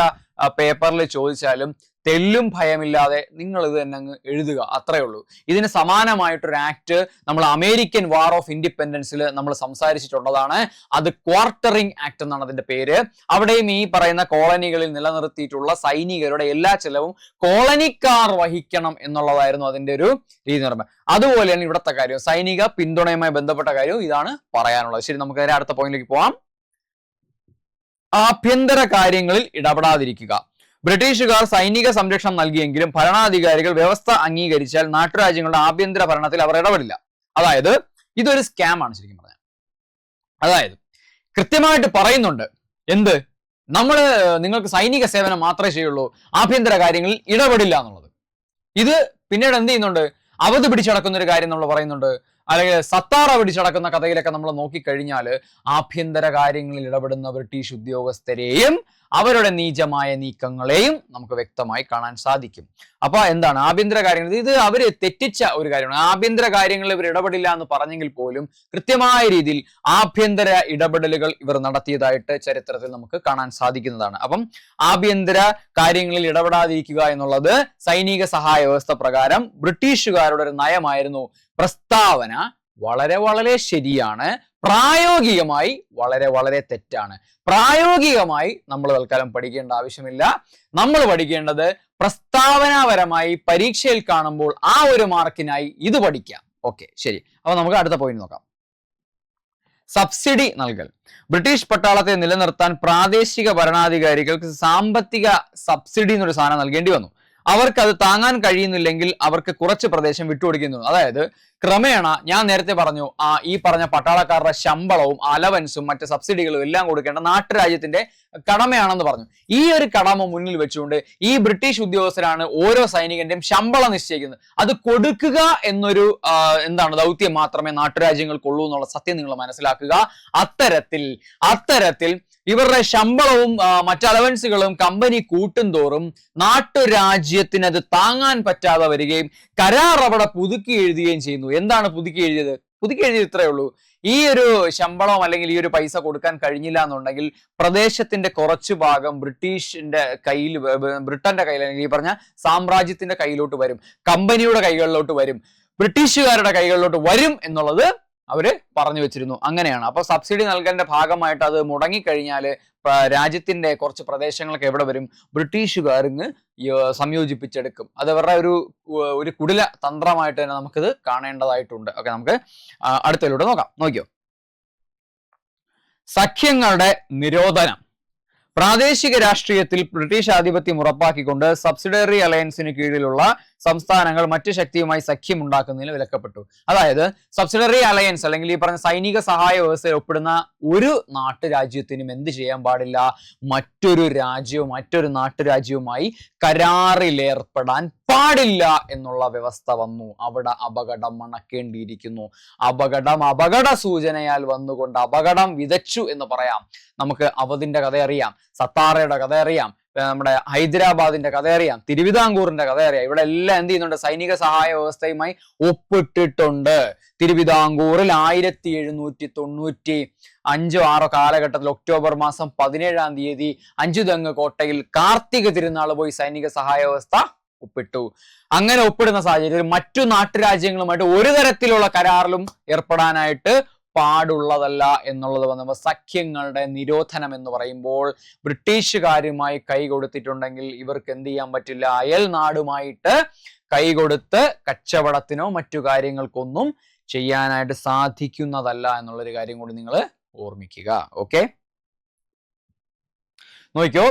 പേപ്പറിൽ ചോദിച്ചാലും തെല്ലും ഭയമില്ലാതെ നിങ്ങൾ ഇത് തന്നെ അങ്ങ് എഴുതുക. അത്രേ ഉള്ളൂ. ഇതിന് സമാനമായിട്ടൊരു ആക്ട് നമ്മൾ അമേരിക്കൻ വാർ ഓഫ് ഇൻഡിപെൻഡൻസിൽ നമ്മൾ സംസാരിച്ചിട്ടുള്ളതാണ്. അത് ക്വാർട്ടറിംഗ് ആക്ട് എന്നാണ് അതിന്റെ പേര്. അവിടെയും ഈ പറയുന്ന കോളനികളിൽ നിലനിർത്തിയിട്ടുള്ള സൈനികരുടെ എല്ലാ ചെലവും കോളനിക്കാർ വഹിക്കണം എന്നുള്ളതായിരുന്നു അതിന്റെ ഒരു രീതി നിർമ്മ പറയുന്നത് അതുപോലെയാണ് ഇവിടുത്തെ കാര്യം. സൈനിക പിന്തുണയുമായി ബന്ധപ്പെട്ട കാര്യവും ഇതാണ് പറയാനുള്ളത്. ശരി നമുക്ക് നേരെ അടുത്ത പോയിന്റിലേക്ക് പോവാം. ആഭ്യന്തര കാര്യങ്ങളിൽ ഇടപെടാതിരിക്കുക. ബ്രിട്ടീഷുകാർ സൈനിക സംരക്ഷണം നൽകിയെങ്കിലും ഭരണാധികാരികൾ വ്യവസ്ഥ അംഗീകരിച്ചാൽ നാട്ടുരാജ്യങ്ങളുടെ ആഭ്യന്തര ഭരണത്തിൽ അവർ ഇടപെടില്ല. അതായത് ഇതൊരു സ്കാം ആണ് ശരിക്കും പറഞ്ഞാൽ. അതായത് കൃത്യമായിട്ട് പറയുന്നുണ്ട് എന്ത്? നമ്മൾ നിങ്ങൾക്ക് സൈനിക സേവനം മാത്രമേ ചെയ്യുള്ളൂ ആഭ്യന്തര കാര്യങ്ങളിൽ ഇടപെടില്ല എന്നുള്ളത്. ഇത് പിന്നീട് എന്ത് ചെയ്യുന്നുണ്ട്? അവധ് പിടിച്ചടക്കുന്ന ഒരു കാര്യം നമ്മൾ പറയുന്നുണ്ട്. അല്ലെങ്കിൽ സത്താറ പിടിച്ചടക്കുന്ന കഥയിലൊക്കെ നമ്മൾ നോക്കിക്കഴിഞ്ഞാൽ ആഭ്യന്തര കാര്യങ്ങളിൽ ഇടപെടുന്ന ബ്രിട്ടീഷ് ഉദ്യോഗസ്ഥരെയും അവരുടെ നീചമായ നീക്കങ്ങളെയും നമുക്ക് വ്യക്തമായി കാണാൻ സാധിക്കും. അപ്പൊ എന്താണ്? ആഭ്യന്തര കാര്യങ്ങൾ. ഇത് അവർ തെറ്റിച്ച ഒരു കാര്യമാണ്. ആഭ്യന്തര കാര്യങ്ങളിൽ ഇവർ ഇടപെടില്ല എന്ന് പറഞ്ഞെങ്കിൽ പോലും കൃത്യമായ രീതിയിൽ ആഭ്യന്തര ഇടപെടലുകൾ ഇവർ നടത്തിയതായിട്ട് ചരിത്രത്തിൽ നമുക്ക് കാണാൻ സാധിക്കുന്നതാണ്. അപ്പം ആഭ്യന്തര കാര്യങ്ങളിൽ ഇടപെടാതിരിക്കുക എന്നുള്ളത് സൈനിക സഹായ വ്യവസ്ഥ പ്രകാരം ബ്രിട്ടീഷുകാരുടെ ഒരു നയമായിരുന്നു. പ്രസ്താവന വളരെ വളരെ ശരിയാണ്. പ്രായോഗികമായി വളരെ വളരെ തെറ്റാണ്. പ്രായോഗികമായി നമ്മൾ തൽക്കാലം പഠിക്കേണ്ട ആവശ്യമില്ല. നമ്മൾ പഠിക്കേണ്ടത് പ്രസ്താവനാപരമായി പരീക്ഷയിൽ കാണുമ്പോൾ ആ ഒരു മാർക്കിനായി ഇത് പഠിക്കാം. ഓക്കെ ശരി. അപ്പൊ നമുക്ക് അടുത്ത പോയിന്റ് നോക്കാം. സബ്സിഡി നൽകൽ. ബ്രിട്ടീഷ് പട്ടാളത്തെ നിലനിർത്താൻ പ്രാദേശിക ഭരണാധികാരികൾക്ക് സാമ്പത്തിക സബ്സിഡി എന്നൊരു സാധനം നൽകേണ്ടി വന്നു. അവർക്ക് അത് താങ്ങാൻ കഴിയുന്നില്ലെങ്കിൽ അവർക്ക് കുറച്ച് പ്രദേശം വിട്ടുകൊടുക്കുന്നു അതായത് ക്രമേണ ഞാൻ നേരത്തെ പറഞ്ഞു ആ ഈ പറഞ്ഞ പട്ടാളക്കാരുടെ ശമ്പളവും അലവൻസും മറ്റ് സബ്സിഡികളും എല്ലാം കൊടുക്കേണ്ട നാട്ടുരാജ്യത്തിന്റെ കടമയാണെന്ന് പറഞ്ഞു. ഈ ഒരു കടമ മുന്നിൽ വെച്ചുകൊണ്ട് ഈ ബ്രിട്ടീഷ് ഉദ്യോഗസ്ഥരാണ് ഓരോ സൈനികന്റെയും ശമ്പളം നിശ്ചയിക്കുന്നത്. അത് കൊടുക്കുക എന്നൊരു എന്താണ് ദൗത്യം മാത്രമേ നാട്ടുരാജ്യങ്ങൾക്കുള്ളൂ എന്നുള്ള സത്യം നിങ്ങൾ മനസ്സിലാക്കുക. അത്തരത്തിൽ അത്തരത്തിൽ ഇവരുടെ ശമ്പളവും മറ്റ് അലവൻസുകളും കമ്പനി കൂട്ടും തോറും നാട്ടുരാജ്യത്തിന് അത് താങ്ങാൻ പറ്റാതെ വരികയും കരാർ അവിടെ പുതുക്കി എഴുതുകയും ചെയ്യുന്നു. എന്താണ് പുതുക്കി എഴുതിയത്? പുതുക്കി എഴുതിയത് ഇത്രയേ ഉള്ളൂ. ഈ ഒരു ശമ്പളം അല്ലെങ്കിൽ ഈ ഒരു പൈസ കൊടുക്കാൻ കഴിഞ്ഞില്ല എന്നുണ്ടെങ്കിൽ പ്രദേശത്തിന്റെ കുറച്ചു ഭാഗം ബ്രിട്ടീഷിന്റെ കയ്യിൽ ബ്രിട്ടന്റെ കയ്യിൽ അല്ലെങ്കിൽ ഈ പറഞ്ഞ സാമ്രാജ്യത്തിന്റെ കയ്യിലോട്ട് വരും. കമ്പനിയുടെ കൈകളിലോട്ട് വരും. ബ്രിട്ടീഷുകാരുടെ കൈകളിലോട്ട് വരും എന്നുള്ളത് അവർ പറഞ്ഞു വെച്ചിരുന്നു. അങ്ങനെയാണ്. അപ്പോൾ സബ്സിഡി നൽകേണ്ട ഭാഗമായിട്ട് അത് മുടങ്ങിക്കഴിഞ്ഞാൽ പ- രാജ്യത്തിന്റെ കുറച്ച് പ്രദേശങ്ങളൊക്കെ എവിടെ വരും? ബ്രിട്ടീഷുകാരിന്ന് സംയോജിപ്പിച്ചെടുക്കും. അത് അവരുടെ ഒരു ഒരു കുടില തന്ത്രമായിട്ട് തന്നെ നമുക്കിത് കാണേണ്ടതായിട്ടുണ്ട്. ഓക്കെ നമുക്ക് അടുത്തതിലൂടെ നോക്കാം. നോക്കിയോ? സഖ്യങ്ങളുടെ നിരോധനം. പ്രാദേശിക രാഷ്ട്രീയത്തിൽ ബ്രിട്ടീഷ് ആധിപത്യം ഉറപ്പാക്കിക്കൊണ്ട് സബ്സിഡറി അലയൻസിന് കീഴിലുള്ള സംസ്ഥാനങ്ങൾ മറ്റു ശക്തിയുമായി സഖ്യം ഉണ്ടാക്കുന്നതിന് വിലക്കപ്പെട്ടു. അതായത് സബ്സിഡറി അലയൻസ് അല്ലെങ്കിൽ ഈ പറഞ്ഞ സൈനിക സഹായ വ്യവസ്ഥയിൽ ഒപ്പിടുന്ന ഒരു നാട്ടുരാജ്യത്തിനും എന്ത് ചെയ്യാൻ പാടില്ല? മറ്റൊരു രാജ്യവും മറ്റൊരു നാട്ടുരാജ്യവുമായി കരാറിൽ ഏർപ്പെടാൻ പാടില്ല എന്നുള്ള വ്യവസ്ഥ വന്നു. അവിടെ അപകടം മണക്കേണ്ടിയിരിക്കുന്നു. അപകടം അപകട സൂചനയാൽ വന്നുകൊണ്ട് അപകടം വിതച്ചു എന്ന് പറയാം. നമുക്ക് അവധിന്റെ കഥ അറിയാം. സത്താറയുടെ കഥ അറിയാം. നമ്മുടെ ഹൈദരാബാദിന്റെ കഥ അറിയാം. തിരുവിതാംകൂറിന്റെ കഥ അറിയാം. ഇവിടെ എല്ലാം എന്ത് ചെയ്യുന്നുണ്ട്? സൈനിക സഹായ വ്യവസ്ഥയുമായി ഒപ്പിട്ടിട്ടുണ്ട്. തിരുവിതാംകൂറിൽ ആയിരത്തി എഴുന്നൂറ്റി തൊണ്ണൂറ്റി അഞ്ചോ ആറോ കാലഘട്ടത്തിൽ ഒക്ടോബർ മാസം പതിനേഴാം തീയതി അഞ്ചുതെങ്ങ് കോട്ടയിൽ കാർത്തിക തിരുനാൾ പോയി സൈനിക സഹായ വ്യവസ്ഥ ഒപ്പിട്ടു. അങ്ങനെ ഒപ്പിടുന്ന സാഹചര്യത്തിൽ മറ്റു നാട്ടുരാജ്യങ്ങളുമായിട്ട് ഒരു തരത്തിലുള്ള കരാറിലും ഏർപ്പെടാനായിട്ട് പാടുള്ളതല്ല എന്നുള്ളത് വന്നപ്പോൾ സഖ്യങ്ങളുടെ നിരോധനം എന്ന് പറയുമ്പോൾ ബ്രിട്ടീഷുകാരുമായി കൈ കൊടുത്തിട്ടുണ്ടെങ്കിൽ ഇവർക്ക് എന്ത് ചെയ്യാൻ പറ്റില്ല? അയൽ നാടുമായിട്ട് കൈ കൊടുത്ത് കച്ചവടത്തിനോ മറ്റു കാര്യങ്ങൾക്കൊന്നും ചെയ്യാനായിട്ട് സാധിക്കുന്നതല്ല എന്നുള്ളൊരു കാര്യം കൂടി നിങ്ങൾ ഓർമ്മിക്കുക. ഓക്കെ? നോക്കിക്കോ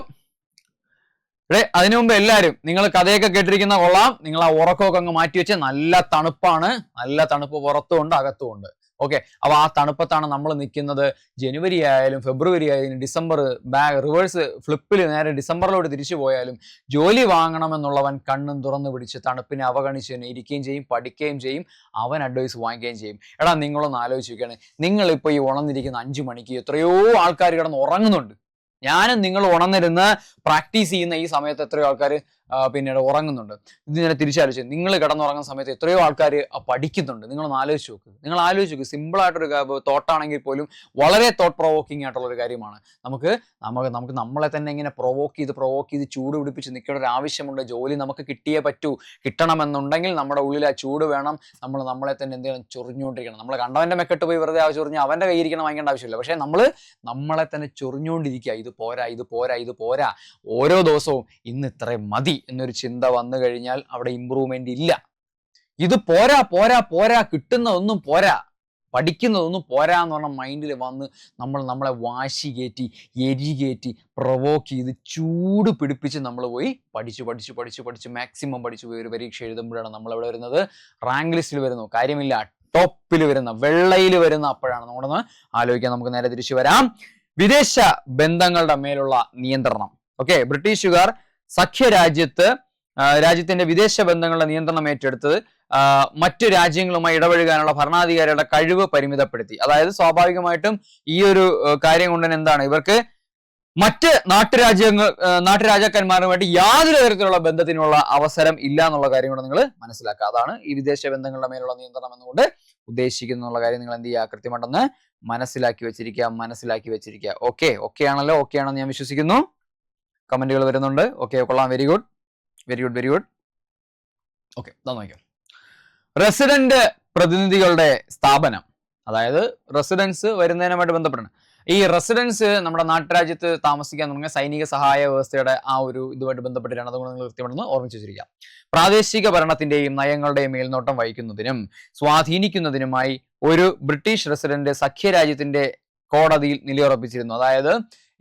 ഇവിടെ അതിനു മുമ്പ് എല്ലാവരും നിങ്ങൾ കഥയൊക്കെ കേട്ടിരിക്കുന്ന കൊള്ളാം. നിങ്ങൾ ആ ഉറക്കമൊക്കെ അങ്ങ് മാറ്റി വെച്ച് നല്ല തണുപ്പാണ്. നല്ല തണുപ്പ് പുറത്തുമുണ്ട് അകത്തുമുണ്ട്. ഓക്കെ? അപ്പോൾ ആ തണുപ്പത്താണ് നമ്മൾ നിൽക്കുന്നത്. ജനുവരി ആയാലും ഫെബ്രുവരി ആയാലും ഡിസംബർ ബാഗ് റിവേഴ്സ് ഫ്ലിപ്പിൽ നേരെ ഡിസംബറിലോട്ട് തിരിച്ചു പോയാലും ജോലി വാങ്ങണമെന്നുള്ളവൻ കണ്ണും തുറന്നു പിടിച്ച് തണുപ്പിനെ അവഗണിച്ച് ഇരിക്കുകയും ചെയ്യും പഠിക്കുകയും ചെയ്യും അവൻ അഡ്വൈസ് വാങ്ങിക്കുകയും ചെയ്യും. എടാ നിങ്ങളൊന്ന് ആലോചിക്കുകയാണ് നിങ്ങൾ ഇപ്പോൾ ഈ ഉണർന്നിരിക്കുന്ന അഞ്ചു മണിക്ക് എത്രയോ ആൾക്കാർ കിടന്ന് ഉറങ്ങുന്നുണ്ട്. ഞാനും നിങ്ങൾ ഉണർന്നിരുന്ന് പ്രാക്ടീസ് ചെയ്യുന്ന ഈ സമയത്ത് എത്രയോ ആൾക്കാർ പിന്നീട് ഉറങ്ങുന്നുണ്ട്. ഇത് ഞാൻ തിരിച്ചാലോചിച്ചു. നിങ്ങൾ കിടന്നുറങ്ങുന്ന സമയത്ത് എത്രയോ ആൾക്കാർ പഠിക്കുന്നുണ്ട്. നിങ്ങളൊന്ന് ആലോചിച്ച് നോക്ക്. നിങ്ങൾ ആലോചിച്ച് നോക്ക്. സിമ്പിൾ ആയിട്ടൊരു തോട്ടാണെങ്കിൽ പോലും വളരെ തോട്ട് പ്രൊവോക്കിംഗ് ആയിട്ടുള്ള ഒരു കാര്യമാണ്. നമുക്ക് നമുക്ക് നമുക്ക് നമ്മളെ തന്നെ ഇങ്ങനെ പ്രൊവോക്ക് ചെയ്ത് പ്രൊവോക്ക് ചെയ്ത് ചൂട് പിടിപ്പിച്ച് നിൽക്കേണ്ട ഒരു ആവശ്യമുണ്ട്. ജോലി നമുക്ക് കിട്ടിയേ പറ്റൂ. കിട്ടണമെന്നുണ്ടെങ്കിൽ നമ്മുടെ ഉള്ളിൽ ആ ചൂട് വേണം. നമ്മൾ നമ്മളെ തന്നെ എന്തെങ്കിലും ചൊറിഞ്ഞുകൊണ്ടിരിക്കണം. നമ്മൾ കണ്ടവന്റെ മെക്കെട്ട് പോയി വെറുതെ ചൊറിഞ്ഞ് അവന്റെ കയ്യിരിക്കണം വാങ്ങിക്കേണ്ട ആവശ്യമില്ല. പക്ഷേ നമ്മൾ നമ്മളെ തന്നെ ചൊറിഞ്ഞുകൊണ്ടിരിക്കുക. ഇത് പോരാ ഇത് പോരാ ഇത് പോരാ. ഓരോ ദിവസവും ഇന്ന് ഇത്രയും മതി. എന്നൊരു ചിന്ത വന്നു കഴിഞ്ഞാൽ അവിടെ ഇമ്പ്രൂവ്മെന്റ് ഇല്ല. ഇത് പോരാ പോരാ പോരാ കിട്ടുന്നതൊന്നും പോരാ. പഠിക്കുന്നതൊന്നും പോരാ എന്ന് പറഞ്ഞ മൈൻഡിൽ വന്ന് നമ്മൾ നമ്മളെ വാശി കയറ്റി എരി കയറ്റി പ്രൊവോക്ക് ചെയ്ത് ചൂട് പിടിപ്പിച്ച് നമ്മൾ പോയി പഠിച്ചു പഠിച്ചു പഠിച്ചു പഠിച്ച്. മാക്സിമം പഠിച്ചു പോയി ഒരു പരീക്ഷ എഴുതുമ്പോഴാണ് നമ്മൾ എവിടെ വരുന്നത് റാങ്ക് ലിസ്റ്റിൽ വരുന്നു. കാര്യമില്ല. ടോപ്പിൽ വരുന്ന വെള്ളയിൽ വരുന്ന അപ്പോഴാണ് നമ്മളൊന്ന് ആലോചിക്കാൻ നമുക്ക് നേരെ തിരിച്ചു വരാം. വിദേശ ബന്ധങ്ങളുടെ മേലുള്ള നിയന്ത്രണം. ഓക്കെ ബ്രിട്ടീഷുകാർ സഖ്യരാജ്യത്ത് രാജ്യത്തിന്റെ വിദേശ ബന്ധങ്ങളുടെ നിയന്ത്രണം ഏറ്റെടുത്തത് മറ്റു രാജ്യങ്ങളുമായി ഇടപഴകാനുള്ള ഭരണാധികാരികളുടെ കഴിവ് പരിമിതപ്പെടുത്തി. അതായത് സ്വാഭാവികമായിട്ടും ഈ ഒരു കാര്യം കൊണ്ട് എന്താണ്? ഇവർക്ക് മറ്റ് നാട്ടുരാജ്യങ്ങൾ നാട്ടുരാജാക്കന്മാരുമായിട്ട് യാതൊരു തരത്തിലുള്ള ബന്ധത്തിനുള്ള അവസരം ഇല്ല എന്നുള്ള കാര്യം കൂടെ നിങ്ങൾ മനസ്സിലാക്കുക. അതാണ് ഈ വിദേശ ബന്ധങ്ങളുടെ മേലുള്ള നിയന്ത്രണം എന്നുകൊണ്ട് ഉദ്ദേശിക്കുന്നു എന്നുള്ള കാര്യം നിങ്ങൾ എന്ത് ചെയ്യുക? കൃത്യമായിട്ടൊന്ന് മനസ്സിലാക്കി വെച്ചിരിക്കുക മനസ്സിലാക്കി വെച്ചിരിക്കുക. ഓക്കെ ഓക്കെ ആണല്ലോ? ഓക്കെ ആണെന്ന് ഞാൻ വിശ്വസിക്കുന്നു. കമന്റുകൾ വരുന്നുണ്ട്. ഓക്കെ കൊള്ളാം. Very good very good very good okay ഇതാ നോക്കിയോ റെസിഡന്റ് പ്രതിനിധികളുടെ സ്ഥാപനം. അതായത് റെസിഡൻസ് വരുന്നതിനുമായിട്ട് ബന്ധപ്പെട്ടാണ്. ഈ റെസിഡൻസ് നമ്മുടെ നാട്ടുരാജ്യത്ത് താമസിക്കാൻ തുടങ്ങിയ സൈനിക സഹായ വ്യവസ്ഥയുടെ ആ ഒരു ഇതുമായിട്ട് ബന്ധപ്പെട്ടിട്ടാണ് അതുകൊണ്ട് നിങ്ങൾ കൃത്യമാണെന്ന് ഓർമ്മിച്ച് വെച്ചിരിക്കുക പ്രാദേശിക ഭരണത്തിന്റെയും നയങ്ങളുടെയും മേൽനോട്ടം വഹിക്കുന്നതിനും സ്വാധീനിക്കുന്നതിനുമായി ഒരു ബ്രിട്ടീഷ് റെസിഡന്റ് സഖ്യരാജ്യത്തിന്റെ കോടതിയിൽ നിലയുറപ്പിച്ചിരുന്നു. അതായത്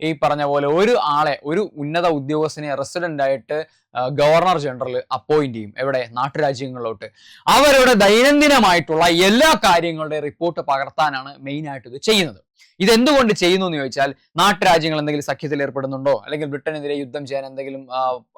ഈ പറഞ്ഞ പോലെ ഒരു ആളെ ഒരു ഉന്നത ഉദ്യോഗസ്ഥനെ റെസിഡന്റ് ആയിട്ട് ഗവർണർ ജനറൽ അപ്പോയിന്റ് ചെയ്യും എവിടെ? നാട്ടുരാജ്യങ്ങളിലോട്ട്. അവരുടെ ദൈനംദിനമായിട്ടുള്ള എല്ലാ കാര്യങ്ങളുടെ റിപ്പോർട്ട് പകർത്താനാണ് മെയിൻ ആയിട്ട് ഇത് ചെയ്യുന്നത്. ഇതെന്തുകൊണ്ട് ചെയ്യുന്നു എന്ന് ചോദിച്ചാൽ നാട്ടുരാജ്യങ്ങൾ എന്തെങ്കിലും സഖ്യത്തിൽ ഏർപ്പെടുന്നുണ്ടോ? അല്ലെങ്കിൽ ബ്രിട്ടനെതിരെ യുദ്ധം ചെയ്യാൻ എന്തെങ്കിലും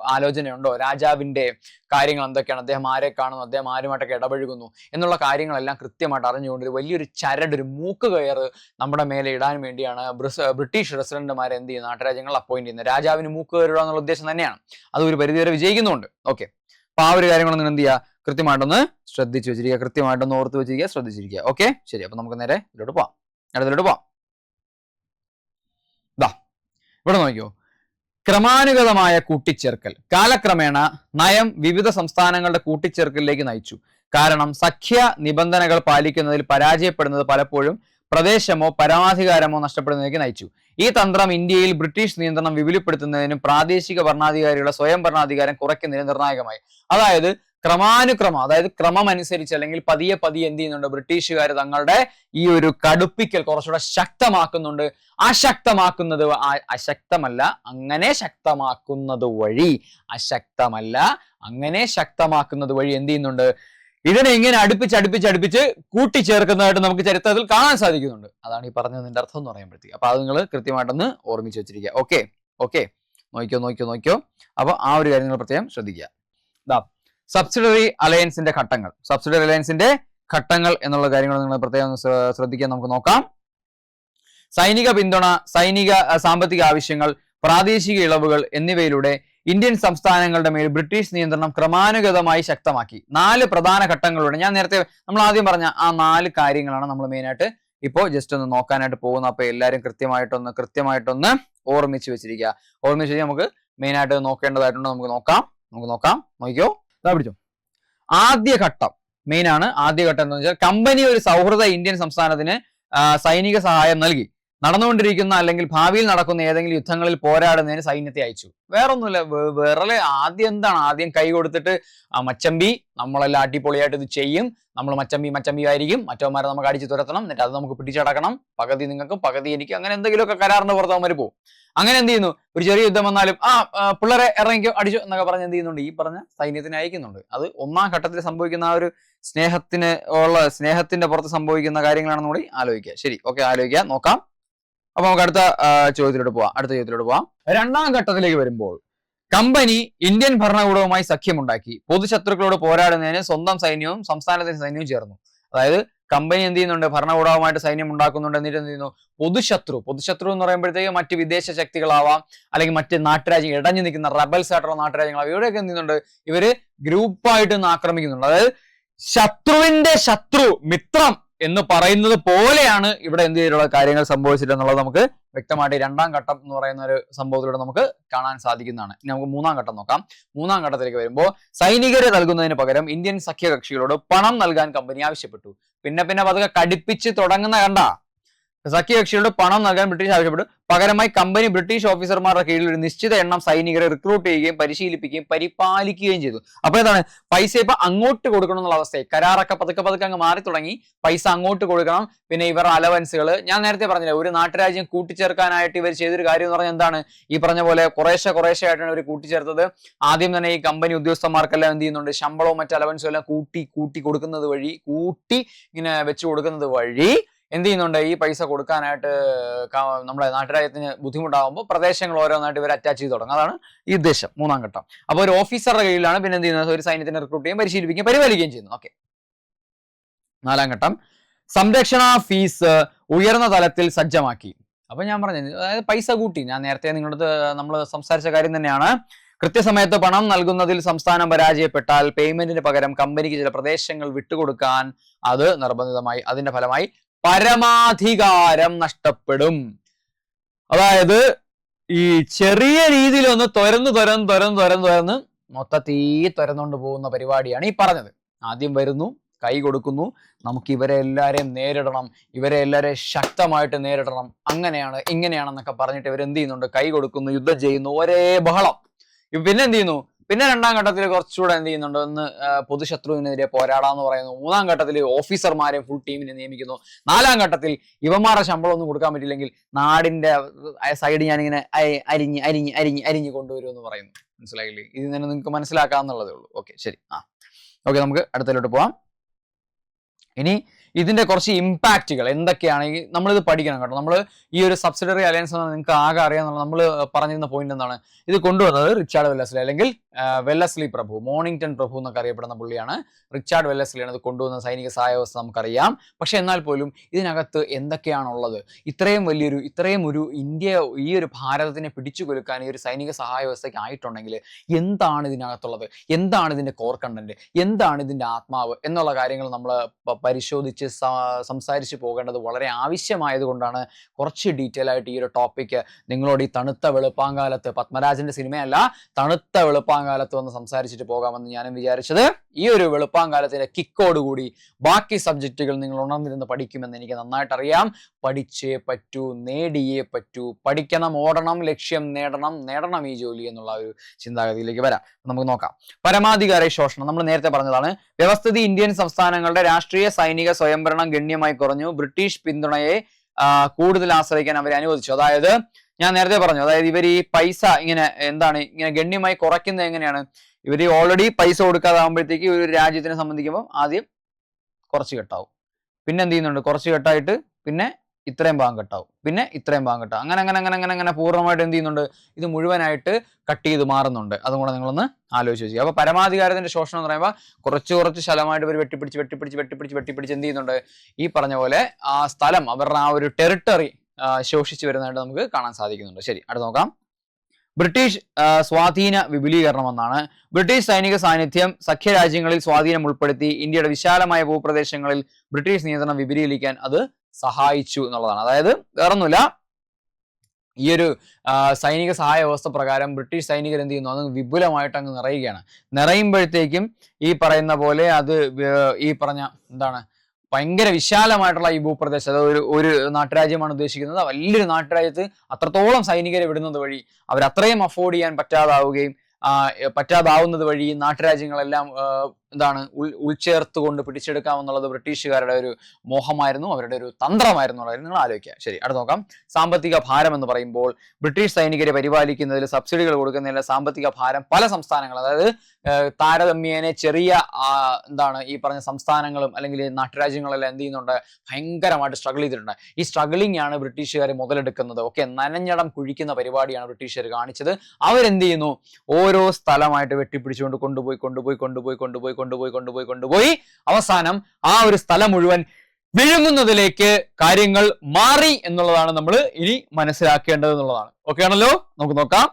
ആലോചനയുണ്ടോ? രാജാവിന്റെ കാര്യങ്ങൾ എന്തൊക്കെയാണ്? അദ്ദേഹം ആരെ കാണുന്നു? അദ്ദേഹം ആരുമായിട്ടൊക്കെ ഇടപഴകുന്നു? എന്നുള്ള കാര്യങ്ങളെല്ലാം കൃത്യമായിട്ട് അറിഞ്ഞുകൊണ്ട് ഒരു വലിയൊരു ചരട് ഒരു മൂക്ക് കയറ് നമ്മുടെ മേലെ ഇടാൻ വേണ്ടിയാണ് ബ്രിട്ടീഷ് റെസിഡന്റുമാരെ എന്ത് ചെയ്യുന്നത്? നാട്ടുരാജ്യങ്ങൾ അപ്പോയിന്റ് ചെയ്യുന്നത്. രാജാവിന് മൂക്ക് കയറുക എന്നുള്ള ഉദ്ദേശം തന്നെയാണ്. അത് ഒരു പരിധിവരെ വിജയിക്കുന്നുണ്ട്. ഓക്കെ. അപ്പൊ ആ ഒരു കാര്യങ്ങളൊന്നും എന്ത് ചെയ്യുക? കൃത്യമായിട്ടൊന്ന് ശ്രദ്ധിച്ചു വെച്ചിരിക്കുക. കൃത്യമായിട്ടൊന്ന് ഓർത്ത് വെച്ചിരിക്കുക. ശ്രദ്ധിച്ചിരിക്കുക. ഓക്കെ? ശരി. അപ്പൊ നമുക്ക് നേരെ ഇതിലോട്ട് പോവാം. അടുത്തിലോട്ട് പോവാം. ഇവിടെ നോക്കിയോ. ക്രമാനുഗതമായ കൂട്ടിച്ചേർക്കൽ. കാലക്രമേണ നയം വിവിധ സംസ്ഥാനങ്ങളുടെ കൂട്ടിച്ചേർക്കലിലേക്ക് നയിച്ചു. കാരണം സഖ്യ നിബന്ധനകൾ പാലിക്കുന്നതിൽ പരാജയപ്പെടുന്നത് പലപ്പോഴും പ്രദേശമോ പരമാധികാരമോ നഷ്ടപ്പെടുന്നതിലേക്ക് നയിച്ചു. ഈ തന്ത്രം ഇന്ത്യയിൽ ബ്രിട്ടീഷ് നിയന്ത്രണം വിപുലപ്പെടുത്തുന്നതിനും പ്രാദേശിക ഭരണാധികാരികളുടെ സ്വയം ഭരണാധികാരം കുറയ്ക്കുന്നതിന് നിർണായകമായി. അതായത് ക്രമാനുക്രമം അതായത് ക്രമം അനുസരിച്ച് അല്ലെങ്കിൽ പതിയെ പതിയെ എന്ത് ചെയ്യുന്നുണ്ട്? ബ്രിട്ടീഷുകാർ തങ്ങളുടെ ഈ ഒരു കടുപ്പിക്കൽ കുറച്ചുകൂടെ ശക്തമാക്കുന്നുണ്ട്. അശക്തമാക്കുന്നത് അശക്തമല്ല അങ്ങനെ ശക്തമാക്കുന്നത് വഴി അശക്തമല്ല അങ്ങനെ ശക്തമാക്കുന്നത് വഴി എന്ത് ചെയ്യുന്നുണ്ട്? ഇതിനെ ഇങ്ങനെ അടുപ്പിച്ച് അടുപ്പിച്ച് അടുപ്പിച്ച് കൂട്ടിച്ചേർക്കുന്നതായിട്ട് നമുക്ക് ചരിത്രത്തിൽ കാണാൻ സാധിക്കുന്നുണ്ട്. അതാണ് ഈ പറഞ്ഞതിന്റെ അർത്ഥം എന്ന് പറയുമ്പോഴത്തേക്ക്. അപ്പൊ അത് നിങ്ങൾ കൃത്യമായിട്ടൊന്ന് ഓർമ്മിച്ച് വെച്ചിരിക്കുക. Okay okay. നോക്കിയോ നോക്കിയോ നോക്കിയോ. അപ്പൊ ആ ഒരു കാര്യങ്ങൾ പ്രത്യേകം ശ്രദ്ധിക്കുക. സബ്സിഡറി അലയൻസിന്റെ ഘട്ടങ്ങൾ. സബ്സിഡറി അലയൻസിന്റെ ഘട്ടങ്ങൾ എന്നുള്ള കാര്യങ്ങൾ നിങ്ങൾ പ്രത്യേകം ശ്രദ്ധിക്കാൻ നമുക്ക് നോക്കാം. സൈനിക പിന്തുണ സൈനിക സാമ്പത്തിക ആവശ്യങ്ങൾ പ്രാദേശിക ഇളവുകൾ എന്നിവയിലൂടെ ഇന്ത്യൻ സംസ്ഥാനങ്ങളുടെ മേൽ ബ്രിട്ടീഷ് നിയന്ത്രണം ക്രമാനുഗതമായി ശക്തമാക്കി. നാല് പ്രധാന ഘട്ടങ്ങളിലൂടെ. ഞാൻ നേരത്തെ നമ്മൾ ആദ്യം പറഞ്ഞ ആ നാല് കാര്യങ്ങളാണ് നമ്മൾ മെയിനായിട്ട് ഇപ്പോൾ ജസ്റ്റ് ഒന്ന് നോക്കാനായിട്ട് പോകുന്ന അപ്പൊ എല്ലാവരും കൃത്യമായിട്ടൊന്ന് കൃത്യമായിട്ടൊന്ന് ഓർമ്മിച്ച് വെച്ചിരിക്കുക. ഓർമ്മിച്ച് നമുക്ക് മെയിനായിട്ട് നോക്കേണ്ടതായിട്ടുണ്ട്. നമുക്ക് നോക്കാം. നമുക്ക് നോക്കാം. നോക്കിയോ പിടിച്ചോ. ആദ്യഘട്ടം മെയിൻ ആണ്. ആദ്യഘട്ടം എന്ന് വെച്ചാൽ കമ്പനി ഒരു സൗഹൃദ ഇന്ത്യൻ സംസ്ഥാനത്തിന് സൈനിക സഹായം നൽകി. നടന്നുകൊണ്ടിരിക്കുന്ന അല്ലെങ്കിൽ ഭാവിയിൽ നടക്കുന്ന ഏതെങ്കിലും യുദ്ധങ്ങളിൽ പോരാടുന്നതിന് സൈന്യത്തെ അയച്ചു. വേറൊന്നുമില്ല. വേ- വേറെ ആദ്യം എന്താണ്? ആദ്യം കൈ കൊടുത്തിട്ട് മച്ചമ്പി നമ്മളെല്ലാം അടിപൊളിയായിട്ട് ഇത് ചെയ്യും. നമ്മൾ മച്ചമ്പി ആയിരിക്കും മറ്റവന്മാരെ നമുക്ക് അടിച്ചു തുരത്തണം. എന്നിട്ട് അത് നമുക്ക് പിടിച്ചടക്കണം. പകുതി നിങ്ങൾക്കും പകുതി എനിക്ക്. അങ്ങനെ എന്തെങ്കിലുമൊക്കെ കരാറിന്റെ പുറത്ത് അവന്മാർ പോകും അങ്ങനെ എന്ത് ചെയ്യുന്നു? ഒരു ചെറിയ യുദ്ധം വന്നാലും ആ പിള്ളേരെ ഇറങ്ങിക്കോ അടിച്ചു എന്നൊക്കെ പറഞ്ഞ് എന്ത് ചെയ്യുന്നുണ്ട്? ഈ പറഞ്ഞ സൈന്യത്തിന് അയക്കുന്നുണ്ട്. അത് ഒന്നാം ഘട്ടത്തിൽ സംഭവിക്കുന്ന ആ ഒരു സ്നേഹത്തിന് ഉള്ള സ്നേഹത്തിന്റെ പുറത്ത് സംഭവിക്കുന്ന കാര്യങ്ങളാണെന്ന് കൂടി ആലോചിക്കുക. ശരി ഓക്കെ ആലോചിക്കുക നോക്കാം. അപ്പൊ നമുക്ക് അടുത്ത ചോദ്യത്തിലോട്ട് പോവാം. അടുത്ത ചോദ്യത്തിലോട്ട് പോവാം. രണ്ടാം ഘട്ടത്തിലേക്ക് വരുമ്പോൾ കമ്പനി ഇന്ത്യൻ ഭരണകൂടവുമായി സഖ്യമുണ്ടാക്കി. പൊതുശത്രുക്കളോട് പോരാടുന്നതിന് സ്വന്തം സൈന്യവും സംസ്ഥാനത്തിന്റെ സൈന്യവും ചേർന്നു. അതായത് കമ്പനി എന്ത് ചെയ്യുന്നുണ്ട്? ഭരണകൂടവുമായിട്ട് സൈന്യം ഉണ്ടാക്കുന്നുണ്ട് എന്നിട്ട് എന്ത് ചെയ്യുന്നു? പൊതുശത്രു പൊതുശത്രു എന്ന് പറയുമ്പോഴത്തേക്ക് മറ്റ് വിദേശ ശക്തികളാവാം അല്ലെങ്കിൽ മറ്റ് നാട്ടുരാജ്യം ഇടഞ്ഞു നിൽക്കുന്ന റബൽസ് ആയിട്ടുള്ള നാട്ടുരാജ്യങ്ങളാവാം. ഇവിടെയൊക്കെ എന്ത് ചെയ്യുന്നുണ്ട്? ഇവർ ഗ്രൂപ്പായിട്ട് ആക്രമിക്കുന്നുണ്ട്. അതായത് ശത്രുവിന്റെ ശത്രു മിത്രം എന്ന് പറയുന്നത് പോലെയാണ് ഇവിടെ എന്ത് ചെയ്തിട്ടുള്ള കാര്യങ്ങൾ സംഭവിച്ചിട്ടുള്ളത് നമുക്ക് വ്യക്തമായിട്ട് രണ്ടാം ഘട്ടം എന്ന് പറയുന്ന ഒരു സംഭവത്തിലൂടെ നമുക്ക് കാണാൻ സാധിക്കുന്നതാണ്. ഇനി നമുക്ക് മൂന്നാം ഘട്ടം നോക്കാം. മൂന്നാം ഘട്ടത്തിലേക്ക് വരുമ്പോൾ സൈനികരെ നൽകുന്നതിന് പകരം ഇന്ത്യൻ സഖ്യകക്ഷികളോട് പണം നൽകാൻ കമ്പനി ആവശ്യപ്പെട്ടു. പിന്നെ പിന്നെ പതുക്കെ കടുപ്പിച്ച് തുടങ്ങുന്ന കണ്ട? സഖ്യകക്ഷികളോട് പണം നൽകാൻ ബ്രിട്ടീഷ് ആവശ്യപ്പെട്ടു. പകരമായി കമ്പനി ബ്രിട്ടീഷ് ഓഫീസർമാരുടെ കീഴിൽ ഒരു നിശ്ചിത എണ്ണം സൈനികരെ റിക്രൂട്ട് ചെയ്യുകയും പരിശീലിപ്പിക്കുകയും പരിപാലിക്കുകയും ചെയ്തു. അപ്പൊ എന്താണ്? പൈസ ഇപ്പൊ അങ്ങോട്ട് കൊടുക്കണം എന്നുള്ള അവസ്ഥയെ കരാറൊക്കെ പതുക്കെ പതുക്കെ അങ്ങ് മാറി തുടങ്ങി. പൈസ അങ്ങോട്ട് കൊടുക്കണം. പിന്നെ ഇവരുടെ അലവൻസുകൾ ഞാൻ നേരത്തെ പറഞ്ഞില്ല ഒരു നാട്ടുരാജ്യം കൂട്ടിച്ചേർക്കാനായിട്ട് ഇവർ ചെയ്തൊരു കാര്യം എന്ന് പറഞ്ഞാൽ എന്താണ്? ഈ പറഞ്ഞ പോലെ കുറേശ്ശെ കുറേശ്ശെ ആയിട്ടാണ് ഇവർ കൂട്ടിച്ചേർത്തത്. ആദ്യം തന്നെ ഈ കമ്പനി ഉദ്യോഗസ്ഥന്മാർക്കെല്ലാം എന്ത് ചെയ്യുന്നുണ്ട്? ശമ്പളവും മറ്റു അലവൻസും എല്ലാം കൂട്ടി കൂട്ടി കൊടുക്കുന്നത് വഴി കൂട്ടി ഇങ്ങനെ വെച്ച് കൊടുക്കുന്നത് വഴി എന്ത് ചെയ്യുന്നുണ്ട്? ഈ പൈസ കൊടുക്കാനായിട്ട് നമ്മുടെ നാട്ടുരാജ്യത്തിന് ബുദ്ധിമുട്ടാകുമ്പോൾ പ്രദേശങ്ങൾ ഓരോന്നായിട്ട് ഇവർ അറ്റാച്ച് ചെയ്ത് തുടങ്ങും. അതാണ് ഈ ഉദ്ദേശം മൂന്നാം ഘട്ടം. അപ്പോൾ ഒരു ഓഫീസറുടെ കീഴിലാണ് പിന്നെ എന്ത് ചെയ്യുന്നത്? ഒരു സൈന്യത്തിനെ റിക്രൂട്ട് ചെയ്യും പരിശീലിപ്പിക്കുകയും പരിപാലിക്കുകയും ചെയ്യുന്നു ഓക്കെ നാലാം ഘട്ടം. സംരക്ഷണ ഫീസ് ഉയർന്ന തലത്തിൽ സജ്ജമാക്കി. അപ്പൊ ഞാൻ പറഞ്ഞു അതായത് പൈസ കൂട്ടി. ഞാൻ നേരത്തെ നിങ്ങളുടെ നമ്മൾ സംസാരിച്ച കാര്യം തന്നെയാണ്. കൃത്യസമയത്ത് പണം നൽകുന്നതിൽ സംസ്ഥാനം പരാജയപ്പെട്ടാൽ പേയ്മെന്റിന് പകരം കമ്പനിക്ക് ചില പ്രദേശങ്ങൾ വിട്ടുകൊടുക്കാൻ അത് നിർബന്ധിതമായി അതിന്റെ ഫലമായി പരമാധികാരം നഷ്ടപ്പെടും. അതായത് ഈ ചെറിയ രീതിയിൽ ഒന്ന് തുരന്ന് തുരന്ന് തുരന്ന് തുരന്ന് തുരന്ന് മൊത്തത്തിൽ തുരന്നുകൊണ്ട് പോകുന്ന പരിപാടിയാണ് ഈ പറഞ്ഞത്. ആദ്യം വരുന്നു കൈ കൊടുക്കുന്നു നമുക്ക് ഇവരെ എല്ലാവരെയും നേരിടണം ഇവരെ എല്ലാവരെയും ശക്തമായിട്ട് നേരിടണം. അങ്ങനെയാണ് ഇങ്ങനെയാണെന്നൊക്കെ പറഞ്ഞിട്ട് ഇവർ എന്ത് ചെയ്യുന്നുണ്ട്? കൈ കൊടുക്കുന്നു യുദ്ധം ചെയ്യുന്നു ഒരേ ബഹളം. പിന്നെ എന്ത് ചെയ്യുന്നു? പിന്നെ രണ്ടാം ഘട്ടത്തിൽ കുറച്ചുകൂടെ എന്ത് ചെയ്യുന്നുണ്ട്? ഒന്ന് പൊതുശത്രുവിനെതിരെ പോരാടാന്ന് പറയുന്നു. മൂന്നാം ഘട്ടത്തിൽ ഓഫീസർമാരെ ഫുൾ ടീമിനെ നിയമിക്കുന്നു. നാലാം ഘട്ടത്തിൽ ഇവന്മാരുടെ ശമ്പളം ഒന്നും കൊടുക്കാൻ പറ്റില്ലെങ്കിൽ നാടിന്റെ സൈഡ് ഞാനിങ്ങനെ അരി- അരിഞ്ഞ് അരിഞ്ഞ് അരിഞ്ഞ് അരിഞ്ഞ് കൊണ്ടുവരും എന്ന് പറയുന്നു. മനസ്സിലായില്ലേ? ഇത് തന്നെ നിങ്ങൾക്ക് മനസ്സിലാക്കാന്നുള്ളതേ ഉള്ളൂ. ഓക്കെ ശരി. ആ. ഓക്കെ നമുക്ക് അടുത്തതിലോട്ട് പോവാം. ഇനി ഇതിന്റെ കുറച്ച് ഇമ്പാക്റ്റുകൾ എന്തൊക്കെയാണ്? ഈ നമ്മളിത് പഠിക്കണം കേട്ടോ. നമ്മൾ ഈ ഒരു സബ്സിഡറി അലയൻസ് നിങ്ങൾക്ക് ആകെ അറിയാന്നുള്ള നമ്മൾ പറഞ്ഞിരുന്ന പോയിന്റ് എന്താണ്? ഇത് കൊണ്ടുവന്നത് റിച്ചാർഡ് വെല്ലസ്ലി അല്ലെങ്കിൽ വെല്ലസ്ലി പ്രഭു മോർണിംഗ്ടൺ പ്രഭു എന്നൊക്കെ അറിയപ്പെടുന്ന പുള്ളിയാണ്. റിച്ചാർഡ് വെല്ലസ്ലിയാണ് ഇത് കൊണ്ടുവന്ന സൈനിക സഹായ വ്യവസ്ഥ നമുക്കറിയാം. പക്ഷെ എന്നാൽ പോലും ഇതിനകത്ത് എന്തൊക്കെയാണുള്ളത്? ഇത്രയും വലിയൊരു ഇത്രയും ഒരു ഇന്ത്യ ഈ ഒരു ഭാരതത്തിനെ പിടിച്ചു കൊലുക്കാൻ ഈ ഒരു സൈനിക സഹായ വ്യവസ്ഥയ്ക്ക് ആയിട്ടുണ്ടെങ്കിൽ എന്താണ് ഇതിനകത്തുള്ളത്? എന്താണ് ഇതിന്റെ കോർ കണ്ടന്റ് എന്താണ് ഇതിന്റെ ആത്മാവ്? എന്നുള്ള കാര്യങ്ങൾ നമ്മൾ പരിശോധിച്ച് കുറിച്ച് സംസാരിച്ച് പോകേണ്ടത് വളരെ ആവശ്യമായതുകൊണ്ടാണ് കുറച്ച് ഡീറ്റെയിൽ ആയിട്ട് ഈ ഒരു ടോപ്പിക്ക് നിങ്ങളോട് ഈ തണുത്ത വെളുപ്പാങ്കാലത്ത് പത്മരാജന്റെ സിനിമയല്ല തണുത്ത വെളുപ്പാങ്കാലത്ത് വന്ന് സംസാരിച്ചിട്ട് പോകാമെന്ന് ഞാനും വിചാരിച്ചത്. ഈ ഒരു വെളുപ്പാങ്കാലത്തിന്റെ കിക്കോടുകൂടി ബാക്കി സബ്ജക്റ്റുകൾ നിങ്ങൾ ഉണർന്നിരുന്ന് പഠിക്കുമെന്ന് എനിക്ക് നന്നായിട്ട് അറിയാം പഠിച്ചേ പറ്റൂ നേടിയേ പറ്റൂ. പഠിക്കണം ഓടണം ലക്ഷ്യം നേടണം നേടണം ഈ ജോലി എന്നുള്ള ഒരു ചിന്താഗതിയിലേക്ക് വരാം. നമുക്ക് നോക്കാം. പരമാധികാര ശോഷണം. നമ്മൾ നേരത്തെ പറഞ്ഞതാണ് വ്യവസ്ഥിതി ഇന്ത്യൻ സംസ്ഥാനങ്ങളുടെ രാഷ്ട്രീയ സൈനിക സ്വയംഭരണം ഗണ്യമായി കുറഞ്ഞു. ബ്രിട്ടീഷ് പിന്തുണയെ കൂടുതൽ ആശ്രയിക്കാൻ അവരെ അനുവദിച്ചു. അതായത് ഞാൻ നേരത്തെ പറഞ്ഞു അതായത് ഇവർ ഈ പൈസ ഇങ്ങനെ എന്താണ് ഇങ്ങനെ ഗണ്യമായി കുറയ്ക്കുന്നത് എങ്ങനെയാണ്? ഇവർ ഓൾറെഡി പൈസ കൊടുക്കാതാകുമ്പോഴത്തേക്ക് ഒരു രാജ്യത്തിനെ സംബന്ധിക്കുമ്പോൾ ആദ്യം കുറച്ച് കെട്ടാവും. പിന്നെ എന്ത് ചെയ്യുന്നുണ്ട്? കുറച്ച് കെട്ടായിട്ട് പിന്നെ ഇത്രയും ഭാഗം കെട്ടാവും. പിന്നെ ഇത്രയും ഭാഗം കെട്ടാവും. അങ്ങനെ അങ്ങനെ അങ്ങനെ അങ്ങനെ അങ്ങനെ പൂർണമായിട്ട് എന്ത് ചെയ്യുന്നുണ്ട്? ഇത് മുഴുവനായിട്ട് കട്ട് ചെയ്ത് മാറുന്നുണ്ട്. അതും കൂടെ നിങ്ങളൊന്ന് ആലോചിച്ച് വെച്ചു. അപ്പോൾ പരമാധികാരത്തിന്റെ ശോഷണം എന്ന് പറയുമ്പോൾ കുറച്ച് കുറച്ച് ശലമായിട്ട് ഇവർ വെട്ടിപ്പിടിച്ച് വെട്ടിപ്പിടിച്ച് വെട്ടിപ്പിടിച്ച് വെട്ടിപ്പിടിച്ച് എന്ത് ചെയ്യുന്നുണ്ട്? ഈ പറഞ്ഞ പോലെ ആ സ്ഥലം അവരുടെ ആ ഒരു ടെറിട്ടറി ശോഷിച്ചു വരുന്നതായിട്ട് നമുക്ക് കാണാൻ സാധിക്കുന്നുണ്ട്. ശരി അടുത്ത് നോക്കാം. ബ്രിട്ടീഷ് സ്വാധീന വിപുലീകരണം എന്നാണ് ബ്രിട്ടീഷ് സൈനിക സാന്നിധ്യം സഖ്യരാജ്യങ്ങളിൽ സ്വാധീനം ഉൾപ്പെടുത്തി ഇന്ത്യയുടെ വിശാലമായ ഭൂപ്രദേശങ്ങളിൽ ബ്രിട്ടീഷ് നിയന്ത്രണം വിപുലീകരിക്കാൻ അത് സഹായിച്ചു എന്നുള്ളതാണ്. അതായത് വേറൊന്നുമില്ല. ഈ ഒരു സൈനിക സഹായ വ്യവസ്ഥ പ്രകാരം ബ്രിട്ടീഷ് സൈനികർ എന്ത് ചെയ്യുന്നു? അത് വിപുലമായിട്ട് അങ്ങ് നിറയുകയാണ്. നിറയുമ്പോഴത്തേക്കും ഈ പറയുന്ന പോലെ അത് ഈ പറഞ്ഞ എന്താണ് ഭയങ്കര വിശാലമായിട്ടുള്ള ഈ ഭൂപ്രദേശം അതായത് ഒരു ഒരു നാട്ടുരാജ്യമാണ് ഉദ്ദേശിക്കുന്നത്. വലിയൊരു നാട്ടുരാജ്യത്ത് അത്രത്തോളം സൈനികരെ വിടുന്നത് വഴി അവർ അത്രയും അഫോർഡ് ചെയ്യാൻ പറ്റാതാവുകയും പറ്റാതാവുന്നത് വഴി നാട്ടുരാജ്യങ്ങളെല്ലാം എന്താണ് ഉൾ ഉൾച്ചേർത്തുകൊണ്ട് പിടിച്ചെടുക്കാമെന്നുള്ളത് ബ്രിട്ടീഷുകാരുടെ ഒരു മോഹമായിരുന്നു അവരുടെ ഒരു തന്ത്രമായിരുന്നു എന്നുള്ളത് നിങ്ങൾ ആലോചിക്കുക. ശരി അടുത്ത് നോക്കാം. സാമ്പത്തിക ഭാരം എന്ന് പറയുമ്പോൾ ബ്രിട്ടീഷ് സൈനികരെ പരിപാലിക്കുന്നതിൽ സബ്സിഡികൾ കൊടുക്കുന്നതിലെ സാമ്പത്തിക ഭാരം പല സംസ്ഥാനങ്ങൾ അതായത് താരതമ്യേനെ താരതമ്യേന ചെറിയ എന്താണ് ഈ പറഞ്ഞ സംസ്ഥാനങ്ങളും അല്ലെങ്കിൽ നാട്ടുരാജ്യങ്ങളെല്ലാം എന്ത് ചെയ്യുന്നുണ്ട്? ഭയങ്കരമായിട്ട് സ്ട്രഗിൾ ചെയ്തിട്ടുണ്ട്. ഈ സ്ട്രഗിളിംഗ് ആണ് ബ്രിട്ടീഷുകാരെ മുതലെടുക്കുന്നത്. ഓക്കെ നനഞ്ഞടം കുഴിക്കുന്ന പരിപാടിയാണ് ബ്രിട്ടീഷുകാർ കാണിച്ചത്. അവരെന്ത് ചെയ്യുന്നു? ഓരോ സ്ഥലമായിട്ട് വെട്ടിപ്പിടിച്ചുകൊണ്ട് കൊണ്ടുപോയി കൊണ്ടുപോയി കൊണ്ടുപോയി കൊണ്ടുപോയി കൊണ്ടുപോയി കൊണ്ടുപോയി കൊണ്ടുപോയി. അവസാനം ആ ഒരു സ്ഥലം മുഴുവൻ വിഴുങ്ങുന്നതിലേക്ക് കാര്യങ്ങൾ മാറി എന്നുള്ളതാണ് നമ്മൾ ഇനി മനസ്സിലാക്കേണ്ടത് എന്നുള്ളതാണ്. ഓക്കെ ആണല്ലോ? നമുക്ക് നോക്കാം.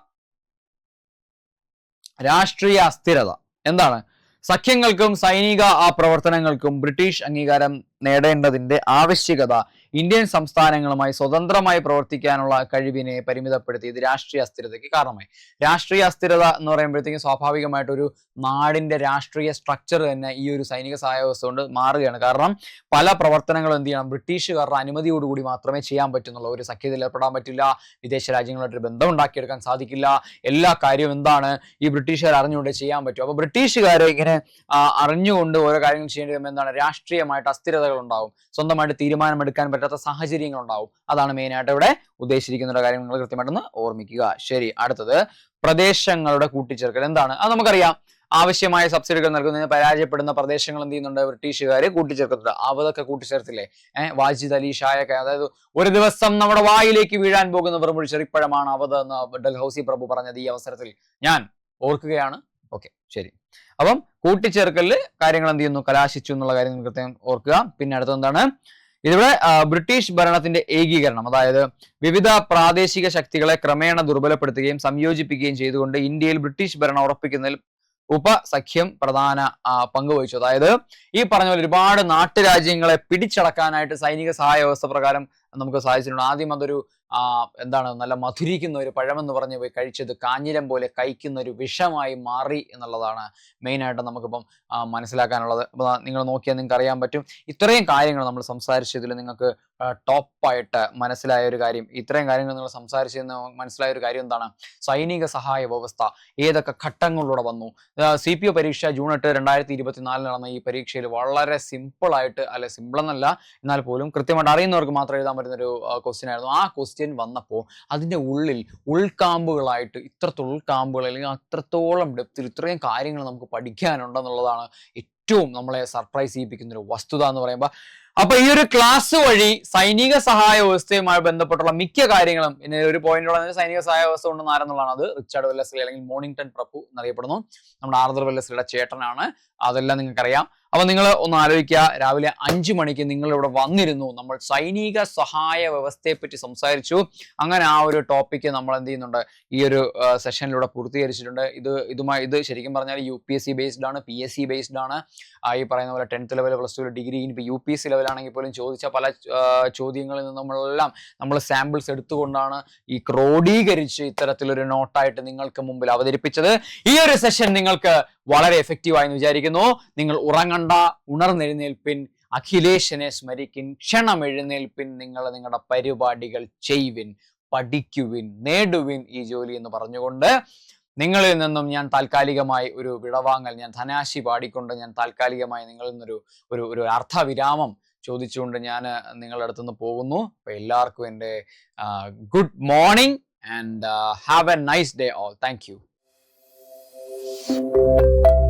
രാഷ്ട്രീയ അസ്ഥിരത. എന്താണ്? സഖ്യങ്ങൾക്കും സൈനിക ആ പ്രവർത്തനങ്ങൾക്കും ബ്രിട്ടീഷ് അംഗീകാരം നേടേണ്ടതിന്റെ ആവശ്യകത ഇന്ത്യൻ സംസ്ഥാനങ്ങളുമായി സ്വതന്ത്രമായി പ്രവർത്തിക്കാനുള്ള കഴിവിനെ പരിമിതപ്പെടുത്തി. ഇത് രാഷ്ട്രീയ അസ്ഥിരതയ്ക്ക് കാരണമായി. രാഷ്ട്രീയ അസ്ഥിരത എന്ന് പറയുമ്പോഴത്തേക്കും സ്വാഭാവികമായിട്ടൊരു നാടിന്റെ രാഷ്ട്രീയ സ്ട്രക്ചർ തന്നെ ഈ ഒരു സൈനിക സഹായ വ്യവസ്ഥ കൊണ്ട് മാറുകയാണ്. കാരണം പല പ്രവർത്തനങ്ങളും എന്ത് ചെയ്യണം? ബ്രിട്ടീഷുകാരുടെ അനുമതിയോടുകൂടി മാത്രമേ ചെയ്യാൻ പറ്റുന്നുള്ളൂ. ഒരു സഖ്യത്തിൽ ഏർപ്പെടാൻ പറ്റില്ല. വിദേശ രാജ്യങ്ങളായിട്ട് ബന്ധം ഉണ്ടാക്കിയെടുക്കാൻ സാധിക്കില്ല. എല്ലാ കാര്യവും എന്താണ്? ഈ ബ്രിട്ടീഷുകാർ അറിഞ്ഞുകൊണ്ട് ചെയ്യാൻ പറ്റും. അപ്പോൾ ബ്രിട്ടീഷുകാരെ ഇങ്ങനെ അറിഞ്ഞുകൊണ്ട് ഓരോ കാര്യങ്ങൾ ചെയ്യേണ്ടി വരുമ്പോൾ എന്താണ്? രാഷ്ട്രീയമായിട്ട് അസ്ഥിരതകൾ ഉണ്ടാവും സ്വന്തമായിട്ട് തീരുമാനമെടുക്കാൻ പറ്റാത്ത സാഹചര്യങ്ങൾ ഉണ്ടാവും അതാണ് മെയിൻ ആയിട്ട് ഇവിടെ ഉദ്ദേശിച്ചിരിക്കുന്ന കാര്യം നിങ്ങൾ കൃത്യമായിട്ടൊന്ന് ഓർമ്മിക്കുക. ശരി അടുത്തത് പ്രദേശങ്ങളുടെ കൂട്ടിച്ചേർക്കൽ എന്താണ്? അത് നമുക്കറിയാം. ആവശ്യമായ സബ്സിഡികൾ നൽകുന്നതിന് പരാജയപ്പെടുന്ന പ്രദേശങ്ങൾ എന്ത് ചെയ്യുന്നുണ്ട്? ബ്രിട്ടീഷുകാർ കൂട്ടിച്ചേർക്കുന്നുണ്ട്. അവതൊക്കെ കൂട്ടിച്ചേർത്തില്ലേ? ഏഹ് വാജിദ് അലി ഷായൊക്കെ അതായത് ഒരു ദിവസം നമ്മുടെ വായിലേക്ക് വീഴാൻ പോകുന്ന വെറും ചെറിപ്പഴമാണ് അവത് എന്ന് ഡൽഹൌസി പ്രഭു പറഞ്ഞത് ഈ അവസരത്തിൽ. ഞാൻ ഓർക്കുകയാണ് ഓക്കെ ശരി. അപ്പം കൂട്ടിച്ചേർക്കലിൽ കാര്യങ്ങൾ എന്ത് ചെയ്യുന്നു? കലാശിച്ചു എന്നുള്ള കാര്യം കൃത്യം ഓർക്കുക. പിന്നെ അടുത്തത് എന്താണ്? ഇതിവിടെ ബ്രിട്ടീഷ് ഭരണത്തിന്റെ ഏകീകരണം അതായത് വിവിധ പ്രാദേശിക ശക്തികളെ ക്രമേണ ദുർബലപ്പെടുത്തുകയും സംയോജിപ്പിക്കുകയും ചെയ്തുകൊണ്ട് ഇന്ത്യയിൽ ബ്രിട്ടീഷ് ഭരണം ഉറപ്പിക്കുന്നതിൽ ഉപസഖ്യം പ്രധാന പങ്ക് വഹിച്ചു അതായത് ഈ പറഞ്ഞ പോലെ ഒരുപാട് നാട്ടുരാജ്യങ്ങളെ പിടിച്ചടക്കാനായിട്ട് സൈനിക സഹായ വ്യവസ്ഥ പ്രകാരം നമുക്ക് സാധിച്ചിട്ടുണ്ട്. ആദ്യം അതൊരു ആ എന്താണ് നല്ല മധുരിക്കുന്ന ഒരു പഴമെന്ന് പറഞ്ഞ് പോയി കഴിച്ചത് കാഞ്ഞിരം പോലെ കഴിക്കുന്ന ഒരു വിഷമായി മാറി എന്നുള്ളതാണ് മെയിനായിട്ട് നമുക്കിപ്പം മനസ്സിലാക്കാനുള്ളത്. നിങ്ങൾ നോക്കിയാൽ നിങ്ങൾക്ക് അറിയാൻ പറ്റും. ഇത്രയും കാര്യങ്ങൾ നമ്മൾ സംസാരിച്ചതിൽ നിങ്ങൾക്ക് ടോപ്പായിട്ട് മനസ്സിലായ ഒരു കാര്യം. ഇത്രയും കാര്യങ്ങൾ നിങ്ങൾ സംസാരിച്ചതെന്ന് മനസ്സിലായ ഒരു കാര്യം എന്താണ്? സൈനിക സഹായ വ്യവസ്ഥ ഏതൊക്കെ ഘട്ടങ്ങളിലൂടെ വന്നു? സി പി ഒ പരീക്ഷ ജൂൺ എട്ട് രണ്ടായിരത്തി ഇരുപത്തിനാലിൽ നടന്ന ഈ പരീക്ഷയിൽ വളരെ സിമ്പിളായിട്ട് അല്ലെ സിമ്പിൾ എന്നല്ല എന്നാൽ പോലും കൃത്യമായിട്ട് അറിയുന്നവർക്ക് മാത്രം എഴുതാൻ പറ്റുന്ന ഒരു ക്വസ്റ്റ്യൻ ആയിരുന്നു. ആ ക്വസ്റ്റ്യൻ വന്നപ്പോൾ അതിന്റെ ഉള്ളിൽ ഉൾക്കാമ്പുകളായിട്ട് ഇത്രത്തോളം ഉൾക്കാമ്പുകൾ അല്ലെങ്കിൽ അത്രത്തോളം ഡെപ്തിൽ ഇത്രയും കാര്യങ്ങൾ നമുക്ക് പഠിക്കാനുണ്ടെന്നുള്ളതാണ് ഏറ്റവും നമ്മളെ സർപ്രൈസ് ചെയ്യിപ്പിക്കുന്ന ഒരു വസ്തുത എന്ന് പറയുമ്പോൾ അപ്പൊ ഈ ഒരു ക്ലാസ് വഴി സൈനിക സഹായ വ്യവസ്ഥയുമായി ബന്ധപ്പെട്ടുള്ള മിക്ക കാര്യങ്ങളും പിന്നെ ഒരു പോയിന്റുള്ള സൈനിക സഹായ വ്യവസ്ഥ ഉണ്ടെന്ന് ആരെന്നുള്ളതാണ്. അത് റിച്ചാർഡ് വെല്ലസ്ലി അല്ലെങ്കിൽ മോണിംഗ്ടൺ പ്രഭു എന്നറിയപ്പെടുന്നു. നമ്മുടെ ആർദർ വെല്ലസ്ലിയുടെ ചേട്ടനാണ്. അതെല്ലാം നിങ്ങൾക്കറിയാം. അപ്പൊ നിങ്ങൾ ഒന്ന് ആലോചിക്കുക. രാവിലെ അഞ്ചു മണിക്ക് നിങ്ങൾ ഇവിടെ വന്നിരുന്നു. നമ്മൾ സൈനിക സഹായ വ്യവസ്ഥയെ പറ്റി സംസാരിച്ചു. അങ്ങനെ ആ ഒരു ടോപ്പിക്ക് നമ്മൾ എന്ത് ചെയ്യുന്നുണ്ട്? ഈ ഒരു സെഷനിലൂടെ പൂർത്തീകരിച്ചിട്ടുണ്ട്. ഇത് ഇതുമായി ഇത് ശരിക്കും പറഞ്ഞാൽ U P S C based ആണ്. പി എസ് സി ബേസ്ഡ് ആണ് ഈ പറയുന്ന പോലെ tenth level plus two degree ഇനി യു പി എസ് സി ലെവലാണെങ്കിൽ പോലും ചോദിച്ച പല ചോദ്യങ്ങളിൽ നിന്ന് നമ്മളെല്ലാം നമ്മൾ സാമ്പിൾസ് എടുത്തുകൊണ്ടാണ് ഈ ക്രോഡീകരിച്ച് ഇത്തരത്തിലൊരു നോട്ടായിട്ട് നിങ്ങൾക്ക് മുമ്പിൽ അവതരിപ്പിച്ചത്. ഈ ഒരു സെഷൻ നിങ്ങൾക്ക് വളരെ എഫക്റ്റീവ് ആയെന്ന് വിചാരിക്കുന്നു. നിങ്ങൾ ഉറങ്ങണ്ട ഉണർന്നെഴുന്നേൽപ്പിൻ അഖിലേഷനെ സ്മരിക്കിൻ ക്ഷണം എഴുന്നേൽപ്പിൻ നിങ്ങൾ നിങ്ങളുടെ പരിപാടികൾ ചെയ്യുവിൻ പഠിക്കുവിൻ നേടുവിൻ ഈ ജോലി എന്ന് പറഞ്ഞുകൊണ്ട് നിങ്ങളിൽ നിന്നും ഞാൻ താൽക്കാലികമായി ഒരു വിടവാങ്ങൽ ഞാൻ ധനാശി പാടിക്കൊണ്ട് ഞാൻ താൽക്കാലികമായി നിങ്ങളിൽ നിന്നൊരു ഒരു ഒരു അർത്ഥവിരാമം ചോദിച്ചുകൊണ്ട് ഞാൻ നിങ്ങളുടെ അടുത്തുനിന്ന് പോകുന്നു. അപ്പൊ എല്ലാവർക്കും എന്റെ good morning and have a nice day all thank Thank you.